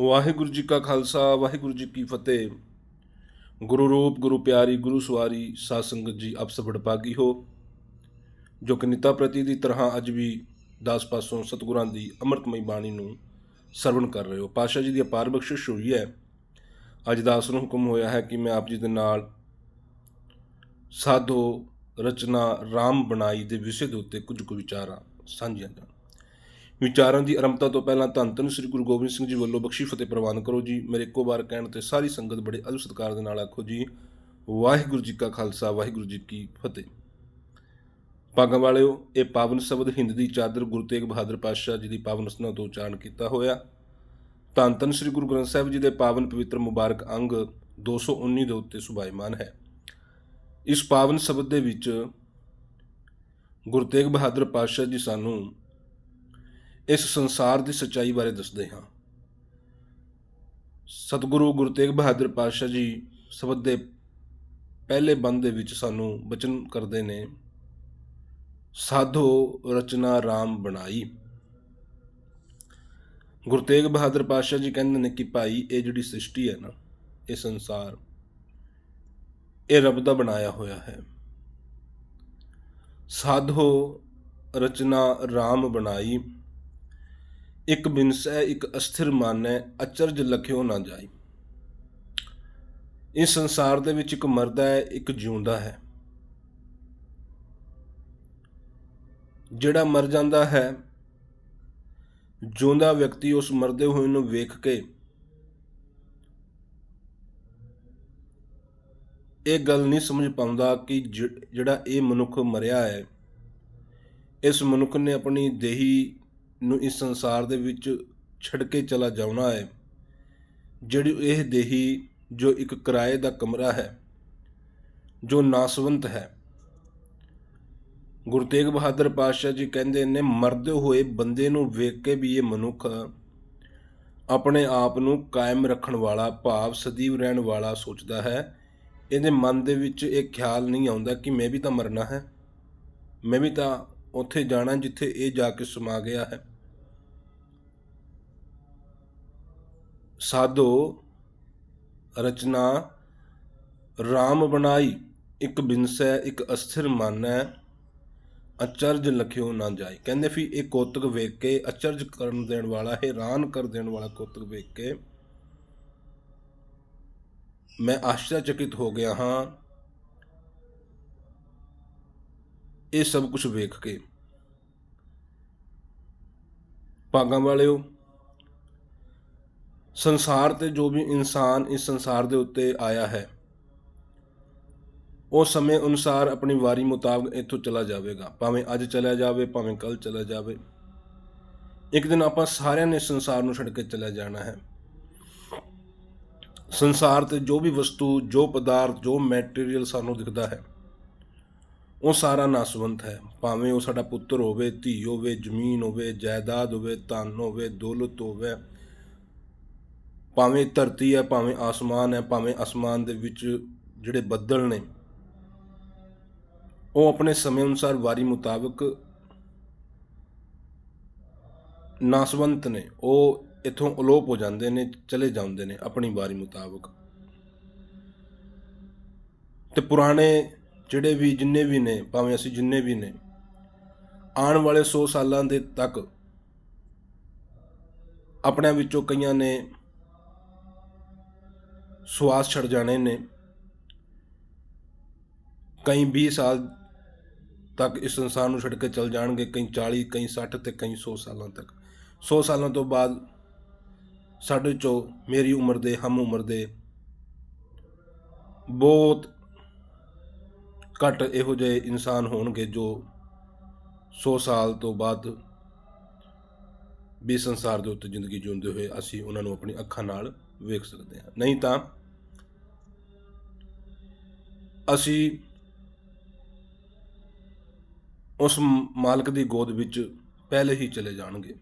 ਵਾਹਿਗੁਰੂ ਜੀ ਕਾ ਖਾਲਸਾ, ਵਾਹਿਗੁਰੂ ਜੀ ਕੀ ਫਤਿਹ। ਗੁਰੂ ਰੂਪ, ਗੁਰੂ ਪਿਆਰੀ, ਗੁਰੂ ਸਵਾਰੀ, ਸਾਧ ਸੰਗਤ ਜੀ, ਆਪ ਸਭ ਵਡਭਾਗੀ ਹੋ। ਜੋ ਕਿ ਨਿਤਾ ਪ੍ਰਤੀ ਦੀ ਤਰ੍ਹਾਂ ਅੱਜ ਵੀ ਦਾਸ ਪਾਸੋਂ ਸਤਿਗੁਰਾਂ ਦੀ ਅੰਮ੍ਰਿਤਮਈ ਬਾਣੀ ਨੂੰ ਸਰਵਣ ਕਰ ਰਹੇ ਹੋ। ਪਾਸ਼ਾ ਜੀ ਦੀ ਅਪਾਰ ਬਖਸ਼ਿਸ਼ ਹੋਈ ਹੈ। ਅੱਜ ਦਾਸ ਨੂੰ ਹੁਕਮ ਹੋਇਆ ਹੈ ਕਿ ਮੈਂ ਆਪ ਜੀ ਦੇ ਨਾਲ ਸਾਧੋ ਰਚਨਾ ਰਾਮ ਬਣਾਈ ਦੇ ਵਿਸ਼ੇ ਦੇ ਉੱਤੇ ਕੁਝ ਕੁ ਵਿਚਾਰਾਂ ਸਾਂਝੀਆਂ ਜਾਣ ਵਿਚਾਰਾਂ ਦੀ ਆਰੰਭਤਾ ਤੋਂ ਪਹਿਲਾਂ ਧੰਨ ਧੰਨ ਸ੍ਰੀ ਗੁਰੂ ਗੋਬਿੰਦ ਸਿੰਘ ਜੀ ਵੱਲੋਂ ਬਖਸ਼ੀ ਫਤਿਹ ਪ੍ਰਵਾਨ ਕਰੋ ਜੀ। ਮੇਰੇ ਇੱਕੋ ਵਾਰ ਕਹਿਣ ਤੇ ਸਾਰੀ ਸੰਗਤ ਬੜੇ ਅਦਬ ਸਤਿਕਾਰ ਦੇ ਨਾਲ ਆਖੋ ਜੀ, ਵਾਹਿਗੁਰੂ ਜੀ ਕਾ ਖਾਲਸਾ, ਵਾਹਿਗੁਰੂ ਜੀ ਕੀ ਫਤਿਹ। ਪਾਗਾਂ ਵਾਲਿਓ, ਇਹ ਪਾਵਨ ਸ਼ਬਦ ਹਿੰਦ ਦੀ ਚਾਦਰ ਗੁਰੂ ਤੇਗ ਬਹਾਦਰ ਪਾਤਸ਼ਾਹ ਜੀ ਦੀ ਪਾਵਨ ਰਸਨਾ ਤੋਂ ਉਚਾਰਨ ਕੀਤਾ ਹੋਇਆ। ਧੰਨ ਧੰਨ ਸ੍ਰੀ ਗੁਰੂ ਗ੍ਰੰਥ ਸਾਹਿਬ ਜੀ ਦੇ ਪਾਵਨ ਪਵਿੱਤਰ ਮੁਬਾਰਕ ਅੰਗ 219 ਦੇ ਉੱਤੇ ਸੁਭਾਇਮਾਨ ਹੈ। ਇਸ ਪਾਵਨ ਸ਼ਬਦ ਦੇ ਵਿੱਚ ਗੁਰੂ ਤੇਗ ਬਹਾਦਰ ਪਾਤਸ਼ਾਹ ਜੀ ਸਾਨੂੰ ਇਸ ਸੰਸਾਰ ਦੀ ਸੱਚਾਈ ਬਾਰੇ ਦੱਸਦੇ ਹਾਂ। ਸਤਿਗੁਰੂ ਗੁਰੂ ਤੇਗ ਬਹਾਦਰ ਪਾਤਸ਼ਾਹ ਜੀ ਸ਼ਬਦ ਦੇ ਪਹਿਲੇ ਬੰਦ ਦੇ ਵਿੱਚ ਸਾਨੂੰ ਬਚਨ ਕਰਦੇ ਨੇ, ਸਾਧੋ ਰਚਨਾ RAM ਬਣਾਈ। ਗੁਰੂ ਤੇਗ ਬਹਾਦਰ ਪਾਤਸ਼ਾਹ ਜੀ ਕਹਿੰਦੇ ਨੇ ਕਿ ਭਾਈ ਇਹ ਜਿਹੜੀ ਸ੍ਰਿਸ਼ਟੀ ਹੈ ਨਾ, ਇਹ ਸੰਸਾਰ, ਇਹ ਰੱਬ ਦਾ ਬਣਾਇਆ ਹੋਇਆ ਹੈ। ਸਾਧੋ ਰਚਨਾ RAM ਬਣਾਈ। ਇੱਕ ਬਿਨਸੈ ਇੱਕ ਅਸਥਿਰ ਮਾਨੈ ਅਚਰਜ ਲਖਿਓ ਨਾ ਜਾਈ। ਇਸ ਸੰਸਾਰ ਦੇ ਵਿੱਚ ਇੱਕ ਮਰਦਾ ਹੈ, ਇੱਕ ਜਿਉਂਦਾ ਹੈ। ਜਿਹੜਾ ਮਰ ਜਾਂਦਾ ਹੈ, ਜਿਉਂਦਾ ਵਿਅਕਤੀ ਉਸ ਮਰਦੇ ਹੋਏ ਨੂੰ ਵੇਖ ਕੇ ਇਹ ਗੱਲ ਨਹੀਂ ਸਮਝ ਪਾਉਂਦਾ ਕਿ ਜਿਹੜਾ ਇਹ ਮਨੁੱਖ ਮਰਿਆ ਹੈ, ਇਸ ਮਨੁੱਖ ਨੇ ਆਪਣੀ ਦੇਹੀ ਨੂੰ ਇਸ ਸੰਸਾਰ ਦੇ ਵਿੱਚ ਛੱਡ ਕੇ ਚਲਾ ਜਾਉਣਾ ਹੈ, ਜਿਹੜੀ ਇਹ ਦੇਹੀ ਜੋ ਇੱਕ ਕਿਰਾਏ ਦਾ ਕਮਰਾ ਹੈ, ਜੋ ਨਾਸਵੰਤ ਹੈ। ਗੁਰੂ ਤੇਗ ਬਹਾਦਰ ਪਾਤਸ਼ਾਹ ਜੀ ਕਹਿੰਦੇ ਨੇ, ਮਰਦੇ ਹੋਏ ਬੰਦੇ ਨੂੰ ਵੇਖ ਕੇ ਵੀ ਇਹ ਮਨੁੱਖ ਆਪਣੇ ਆਪ ਨੂੰ ਕਾਇਮ ਰੱਖਣ ਵਾਲਾ, ਭਾਵ ਸਦੀਵ ਰਹਿਣ ਵਾਲਾ ਸੋਚਦਾ ਹੈ। ਇਹਦੇ ਮਨ ਦੇ ਵਿੱਚ ਇਹ ਖਿਆਲ ਨਹੀਂ ਆਉਂਦਾ ਕਿ ਮੈਂ ਵੀ ਤਾਂ ਮਰਨਾ ਹੈ। ਮੈਂ ਵੀ ਤਾਂ ਉੱਥੇ ਜਾਣਾ ਜਿੱਥੇ ਇਹ ਜਾ ਕੇ ਸਮਾ ਗਿਆ ਹੈ। ਸਾਧੋ ਰਚਨਾ RAM ਬਣਾਈ, ਇੱਕ ਬਿਨਸੈ, ਇੱਕ ਅਸਥਿਰ ਮਾਨੈ, ਅਚਰਜ ਲਖਿਓ ਨਾ ਜਾਏ ਕਹਿੰਦੇ ਵੀ ਇਹ ਕੋਤਕ ਵੇਖ ਕੇ ਅਚਰਜ ਕਰਨ ਦੇਣ ਵਾਲਾ ਹੈਰਾਨ ਕਰ ਦੇਣ ਵਾਲਾ ਕੋਤਕ ਵੇਖ ਕੇ ਮੈਂ ਆਸ਼ਚਰਚਕਿਤ ਹੋ ਗਿਆ ਹਾਂ। ਇਹ ਸਭ ਕੁਝ ਵੇਖ ਕੇ। ਭਾਗਾਂ ਵਾਲਿਓ ਸੰਸਾਰ ਤੇ ਜੋ ਵੀ ਇਨਸਾਨ ਇਸ ਸੰਸਾਰ ਦੇ ਉੱਤੇ ਆਇਆ ਹੈ, ਉਹ ਸਮੇਂ ਅਨੁਸਾਰ ਆਪਣੀ ਵਾਰੀ ਮੁਤਾਬਕ ਇੱਥੋਂ ਚਲਾ ਜਾਵੇਗਾ। ਭਾਵੇਂ ਅੱਜ ਚਲਾ ਜਾਵੇ, ਭਾਵੇਂ ਕੱਲ ਚਲਾ ਜਾਵੇ। ਇੱਕ ਦਿਨ ਆਪਾਂ ਸਾਰਿਆਂ ਨੇ ਸੰਸਾਰ ਨੂੰ ਛੱਡ ਕੇ ਚਲਾ ਜਾਣਾ ਹੈ। ਸੰਸਾਰ ਤੇ ਜੋ ਵੀ ਵਸਤੂ, ਜੋ ਪਦਾਰਥ, ਜੋ ਮੈਟੀਰੀਅਲ ਸਾਨੂੰ ਦਿਖਦਾ ਹੈ, ਉਹ ਸਾਰਾ ਨਾਸਵੰਤ ਹੈ। ਭਾਵੇਂ ਉਹ ਸਾਡਾ ਪੁੱਤਰ ਹੋਵੇ, ਧੀ ਹੋਵੇ, ਜ਼ਮੀਨ ਹੋਵੇ, ਜਾਇਦਾਦ ਹੋਵੇ, ਧਨ ਹੋਵੇ, ਦੌਲਤ ਹੋਵੇ ਭਾਵੇਂ ਧਰਤੀ ਹੈ, ਭਾਵੇਂ ਆਸਮਾਨ ਹੈ, ਭਾਵੇਂ ਆਸਮਾਨ ਦੇ ਵਿੱਚ ਜਿਹੜੇ ਬੱਦਲ ਨੇ, ਉਹ ਆਪਣੇ ਸਮੇਂ ਅਨੁਸਾਰ ਵਾਰੀ ਮੁਤਾਬਕ ਨਾਸਵੰਤ ਨੇ, ਉਹ ਇਥੋਂ ਅਲੋਪ ਹੋ ਜਾਂਦੇ ਨੇ, ਚਲੇ ਜਾਂਦੇ ਨੇ ਆਪਣੀ ਵਾਰੀ ਮੁਤਾਬਕ। ਤੇ ਪੁਰਾਣੇ ਜਿਹੜੇ ਵੀ ਜਿੰਨੇ ਵੀ ਨੇ, ਭਾਵੇਂ ਅਸੀਂ ਜਿੰਨੇ ਵੀ ਨੇ, ਆਉਣ ਵਾਲੇ 100 ਸਾਲਾਂ ਦੇ ਤੱਕ ਆਪਣਿਆਂ ਵਿੱਚੋਂ ਕਈਆਂ ਨੇ ਸੁਆਸ ਛੱਡ ਜਾਣੇ ਨੇ। ਕਈ 20 ਸਾਲ ਤੱਕ ਇਸ ਸੰਸਾਰ ਨੂੰ ਛੱਡ ਕੇ ਚਲ ਜਾਣਗੇ, ਕਈ 40 ਕਈ 60 ਤੇ ਕਈ 100 ਸਾਲਾਂ ਤੱਕ। 100 ਸਾਲਾਂ ਤੋਂ ਬਾਅਦ ਸਾਡੇ ਚੋਂ ਮੇਰੀ ਉਮਰ ਦੇ, ਹਮ ਉਮਰ ਦੇ ਬਹੁਤ ਘੱਟ ਇਹੋ ਜਿਹੇ ਇਨਸਾਨ ਹੋਣਗੇ ਜੋ 100 ਸਾਲ ਤੋਂ ਬਾਅਦ ਵੀ ਸੰਸਾਰ ਦੇ ਉੱਤੇ ਜ਼ਿੰਦਗੀ ਜਿਉਂਦੇ ਹੋਏ ਅਸੀਂ ਉਹਨਾਂ ਨੂੰ ਆਪਣੀ ਅੱਖਾਂ ਨਾਲ ਵੇਖ ਸਕਦੇ ਹਾਂ। ਨਹੀਂ ਤਾਂ ਅਸੀਂ ਉਸ ਮਾਲਕ ਦੀ ਗੋਦ ਵਿੱਚ ਪਹਿਲੇ ਹੀ ਚਲੇ ਜਾਣਗੇ।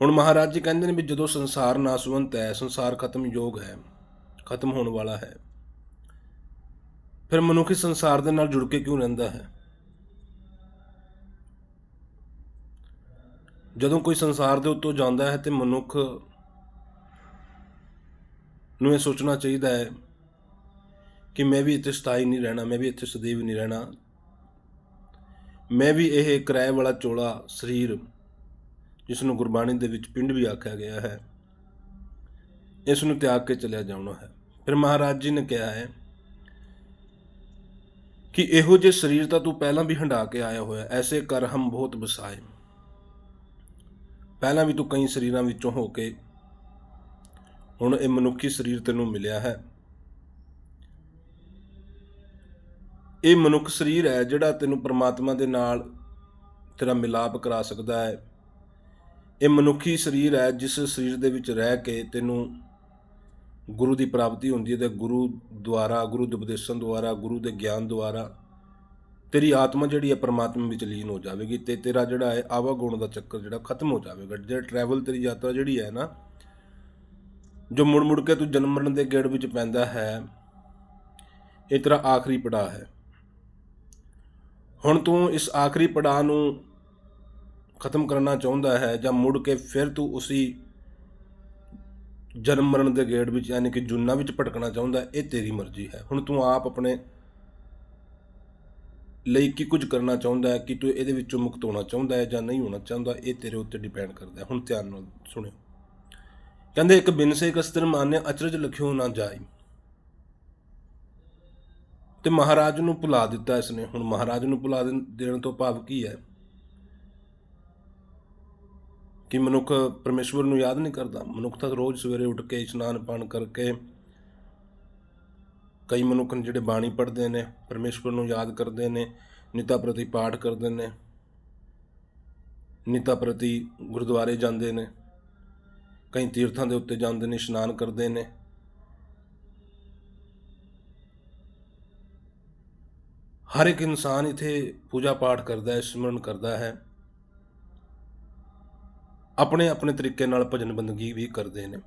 ਹੁਣ ਮਹਾਰਾਜ ਜੀ ਕਹਿੰਦੇ ਨੇ ਵੀ ਜਦੋਂ ਸੰਸਾਰ ਨਾਸਵੰਤ ਹੈ ਸੰਸਾਰ ਖਤਮ ਯੋਗ ਹੈ, ਖਤਮ ਹੋਣ ਵਾਲਾ ਹੈ। ਫਿਰ ਮਨੁੱਖ ਸੰਸਾਰ ਦੇ ਨਾਲ ਜੁੜ ਕੇ ਕਿਉਂ ਰਹਿੰਦਾ ਹੈ? ਜਦੋਂ ਕੋਈ ਸੰਸਾਰ ਦੇ ਉੱਤੋਂ ਜਾਂਦਾ ਹੈ ਤੇ ਮਨੁੱਖ ਨੂੰ ਇਹ ਸੋਚਣਾ ਚਾਹੀਦਾ ਹੈ ਕਿ ਮੈਂ ਵੀ ਇੱਥੇ ਸਥਾਈ ਨਹੀਂ ਰਹਿਣਾ, ਮੈਂ ਵੀ ਇੱਥੇ ਸਦੀਵ ਨਹੀਂ ਰਹਿਣਾ। ਮੈਂ ਵੀ ਇਹ ਕਿਰਾਏ ਵਾਲਾ ਚੋਲਾ ਸਰੀਰ, ਜਿਸ ਨੂੰ ਗੁਰਬਾਣੀ ਦੇ ਵਿੱਚ ਪਿੰਡ ਵੀ ਆਖਿਆ ਗਿਆ ਹੈ, ਇਸ ਨੂੰ ਤਿਆਗ ਕੇ ਚਲਿਆ ਜਾਣਾ ਹੈ। ਫਿਰ ਮਹਾਰਾਜ ਜੀ ਨੇ ਕਿਹਾ ਹੈ ਕਿ ਇਹੋ ਜਿਹੇ ਸਰੀਰ ਤਾਂ ਤੂੰ ਪਹਿਲਾਂ ਵੀ ਹੰਡਾ ਕੇ ਆਇਆ ਹੋਇਆ, ਐਸੇ ਕਰ ਹਮ ਬਹੁਤ ਬਸਾਏ। ਪਹਿਲਾਂ ਵੀ ਤੂੰ ਕਈ ਸਰੀਰਾਂ ਵਿੱਚੋਂ ਹੋ ਕੇ ਹੁਣ ਇਹ ਮਨੁੱਖੀ ਸਰੀਰ ਤੈਨੂੰ ਮਿਲਿਆ ਹੈ। ਇਹ ਮਨੁੱਖ ਸਰੀਰ ਹੈ ਜਿਹੜਾ ਤੈਨੂੰ ਪ੍ਰਮਾਤਮਾ ਦੇ ਨਾਲ ਤੇਰਾ ਮਿਲਾਪ ਕਰਾ ਸਕਦਾ ਹੈ। ਇਹ ਮਨੁੱਖੀ ਸਰੀਰ ਹੈ ਜਿਸ ਸਰੀਰ ਦੇ ਵਿੱਚ ਰਹਿ ਕੇ ਤੈਨੂੰ ਗੁਰੂ ਦੀ ਪ੍ਰਾਪਤੀ ਹੁੰਦੀ ਹੈ ਤੇ ਗੁਰੂ ਦੁਆਰਾ, ਗੁਰੂ ਦੇ ਉਪਦੇਸ਼ਾਂ ਦੁਆਰਾ, ਗੁਰੂ ਦੇ ਗਿਆਨ ਦੁਆਰਾ ਤੇਰੀ ਆਤਮਾ ਜਿਹੜੀ ਹੈ ਪਰਮਾਤਮਾ ਵਿੱਚ ਲੀਨ ਹੋ ਜਾਵੇਗੀ ਤੇ ਤੇਰਾ ਜਿਹੜਾ ਹੈ ਆਵਾਗੁਣ ਦਾ ਚੱਕਰ ਜਿਹੜਾ ਖਤਮ ਹੋ ਜਾਵੇਗਾ। ਜਿਹੜਾ ਟਰੈਵਲ ਤੇਰੀ ਯਾਤਰਾ ਜਿਹੜੀ ਹੈ ਨਾ, ਜੋ ਮੁੜ ਮੁੜ ਕੇ ਤੂੰ ਜਨਮ ਮਰਨ ਦੇ ਗੇੜ ਵਿੱਚ ਪੈਂਦਾ ਹੈ, ਇਹ ਤੇਰਾ ਆਖਰੀ ਪੜਾਅ ਹੈ। ਹੁਣ ਤੂੰ ਇਸ ਆਖਰੀ ਪੜਾਅ ਨੂੰ ਖਤਮ ਕਰਨਾ ਚਾਹੁੰਦਾ ਹੈ ਜਾਂ ਮੁੜ ਕੇ ਫਿਰ ਤੂੰ ਉਸੀ ਜਨਮ ਮਰਨ ਦੇ ਗੇੜ ਵਿੱਚ ਯਾਨੀ ਕਿ ਜੁਨਾ ਵਿੱਚ ਭਟਕਣਾ ਚਾਹੁੰਦਾ ਇਹ ਤੇਰੀ ਮਰਜ਼ੀ ਹੈ। ਹੁਣ ਤੂੰ ਆਪ ਆਪਣੇ ਲਈ ਕੀ ਕੁਝ ਕਰਨਾ ਚਾਹੁੰਦਾ ਹੈ, ਕਿ ਤੂੰ ਇਹਦੇ ਵਿੱਚੋਂ ਮੁਕਤ ਹੋਣਾ ਚਾਹੁੰਦਾ ਹੈ ਜਾਂ ਨਹੀਂ ਹੋਣਾ ਚਾਹੁੰਦਾ, ਇਹ ਤੇਰੇ ਉੱਤੇ ਡਿਪੈਂਡ ਕਰਦਾ ਹੈ। ਹੁਣ ਧਿਆਨ ਨਾਲ ਸੁਣਿਓ। ਕਹਿੰਦੇ ਇੱਕ ਬਿਨ ਸੇ ਕਸਤਰ ਮਾਨਿਆ, ਅਚਰਜ ਲਖਿਓ ਨਾ ਜਾਈ। ਤੇ ਮਹਾਰਾਜ ਨੂੰ ਭੁਲਾ ਦਿੱਤਾ ਇਸਨੇ। ਹੁਣ ਮਹਾਰਾਜ ਨੂੰ ਭੁਲਾ ਦੇਣ- ਦੇਣ ਤੋਂ ਭਾਵ ਕੀ ਹੈ? ਕਿ ਮਨੁੱਖ ਪਰਮੇਸ਼ਵਰ ਨੂੰ ਯਾਦ ਨਹੀਂ ਕਰਦਾ। ਮਨੁੱਖ ਤਾਂ ਰੋਜ਼ ਸਵੇਰੇ ਉੱਠ ਕੇ ਇਸ਼ਨਾਨ ਪਾਣ ਕਰਕੇ ਕਈ ਮਨੁੱਖ ਨੇ ਜਿਹੜੇ ਬਾਣੀ ਪੜ੍ਹਦੇ ਨੇ, ਪਰਮੇਸ਼ਵਰ ਨੂੰ ਯਾਦ ਕਰਦੇ ਨੇ, ਨਿਤਾ ਪ੍ਰਤੀ ਪਾਠ ਕਰਦੇ ਨੇ, ਨਿਤਾ ਪ੍ਰਤੀ ਗੁਰਦੁਆਰੇ ਜਾਂਦੇ ਨੇ, ਕਈ ਤੀਰਥਾਂ ਦੇ ਉੱਤੇ ਜਾਂਦੇ ਨੇ, ਇਸ਼ਨਾਨ ਕਰਦੇ ਨੇ। ਹਰ ਇੱਕ ਇਨਸਾਨ ਇਥੇ ਪੂਜਾ ਪਾਠ ਕਰਦਾ ਹੈ, ਸਿਮਰਨ ਕਰਦਾ ਹੈ। ਆਪਣੇ ਆਪਣੇ ਤਰੀਕੇ ਨਾਲ ਭਜਨ ਬੰਦਗੀ ਵੀ ਕਰਦੇ ਨੇ।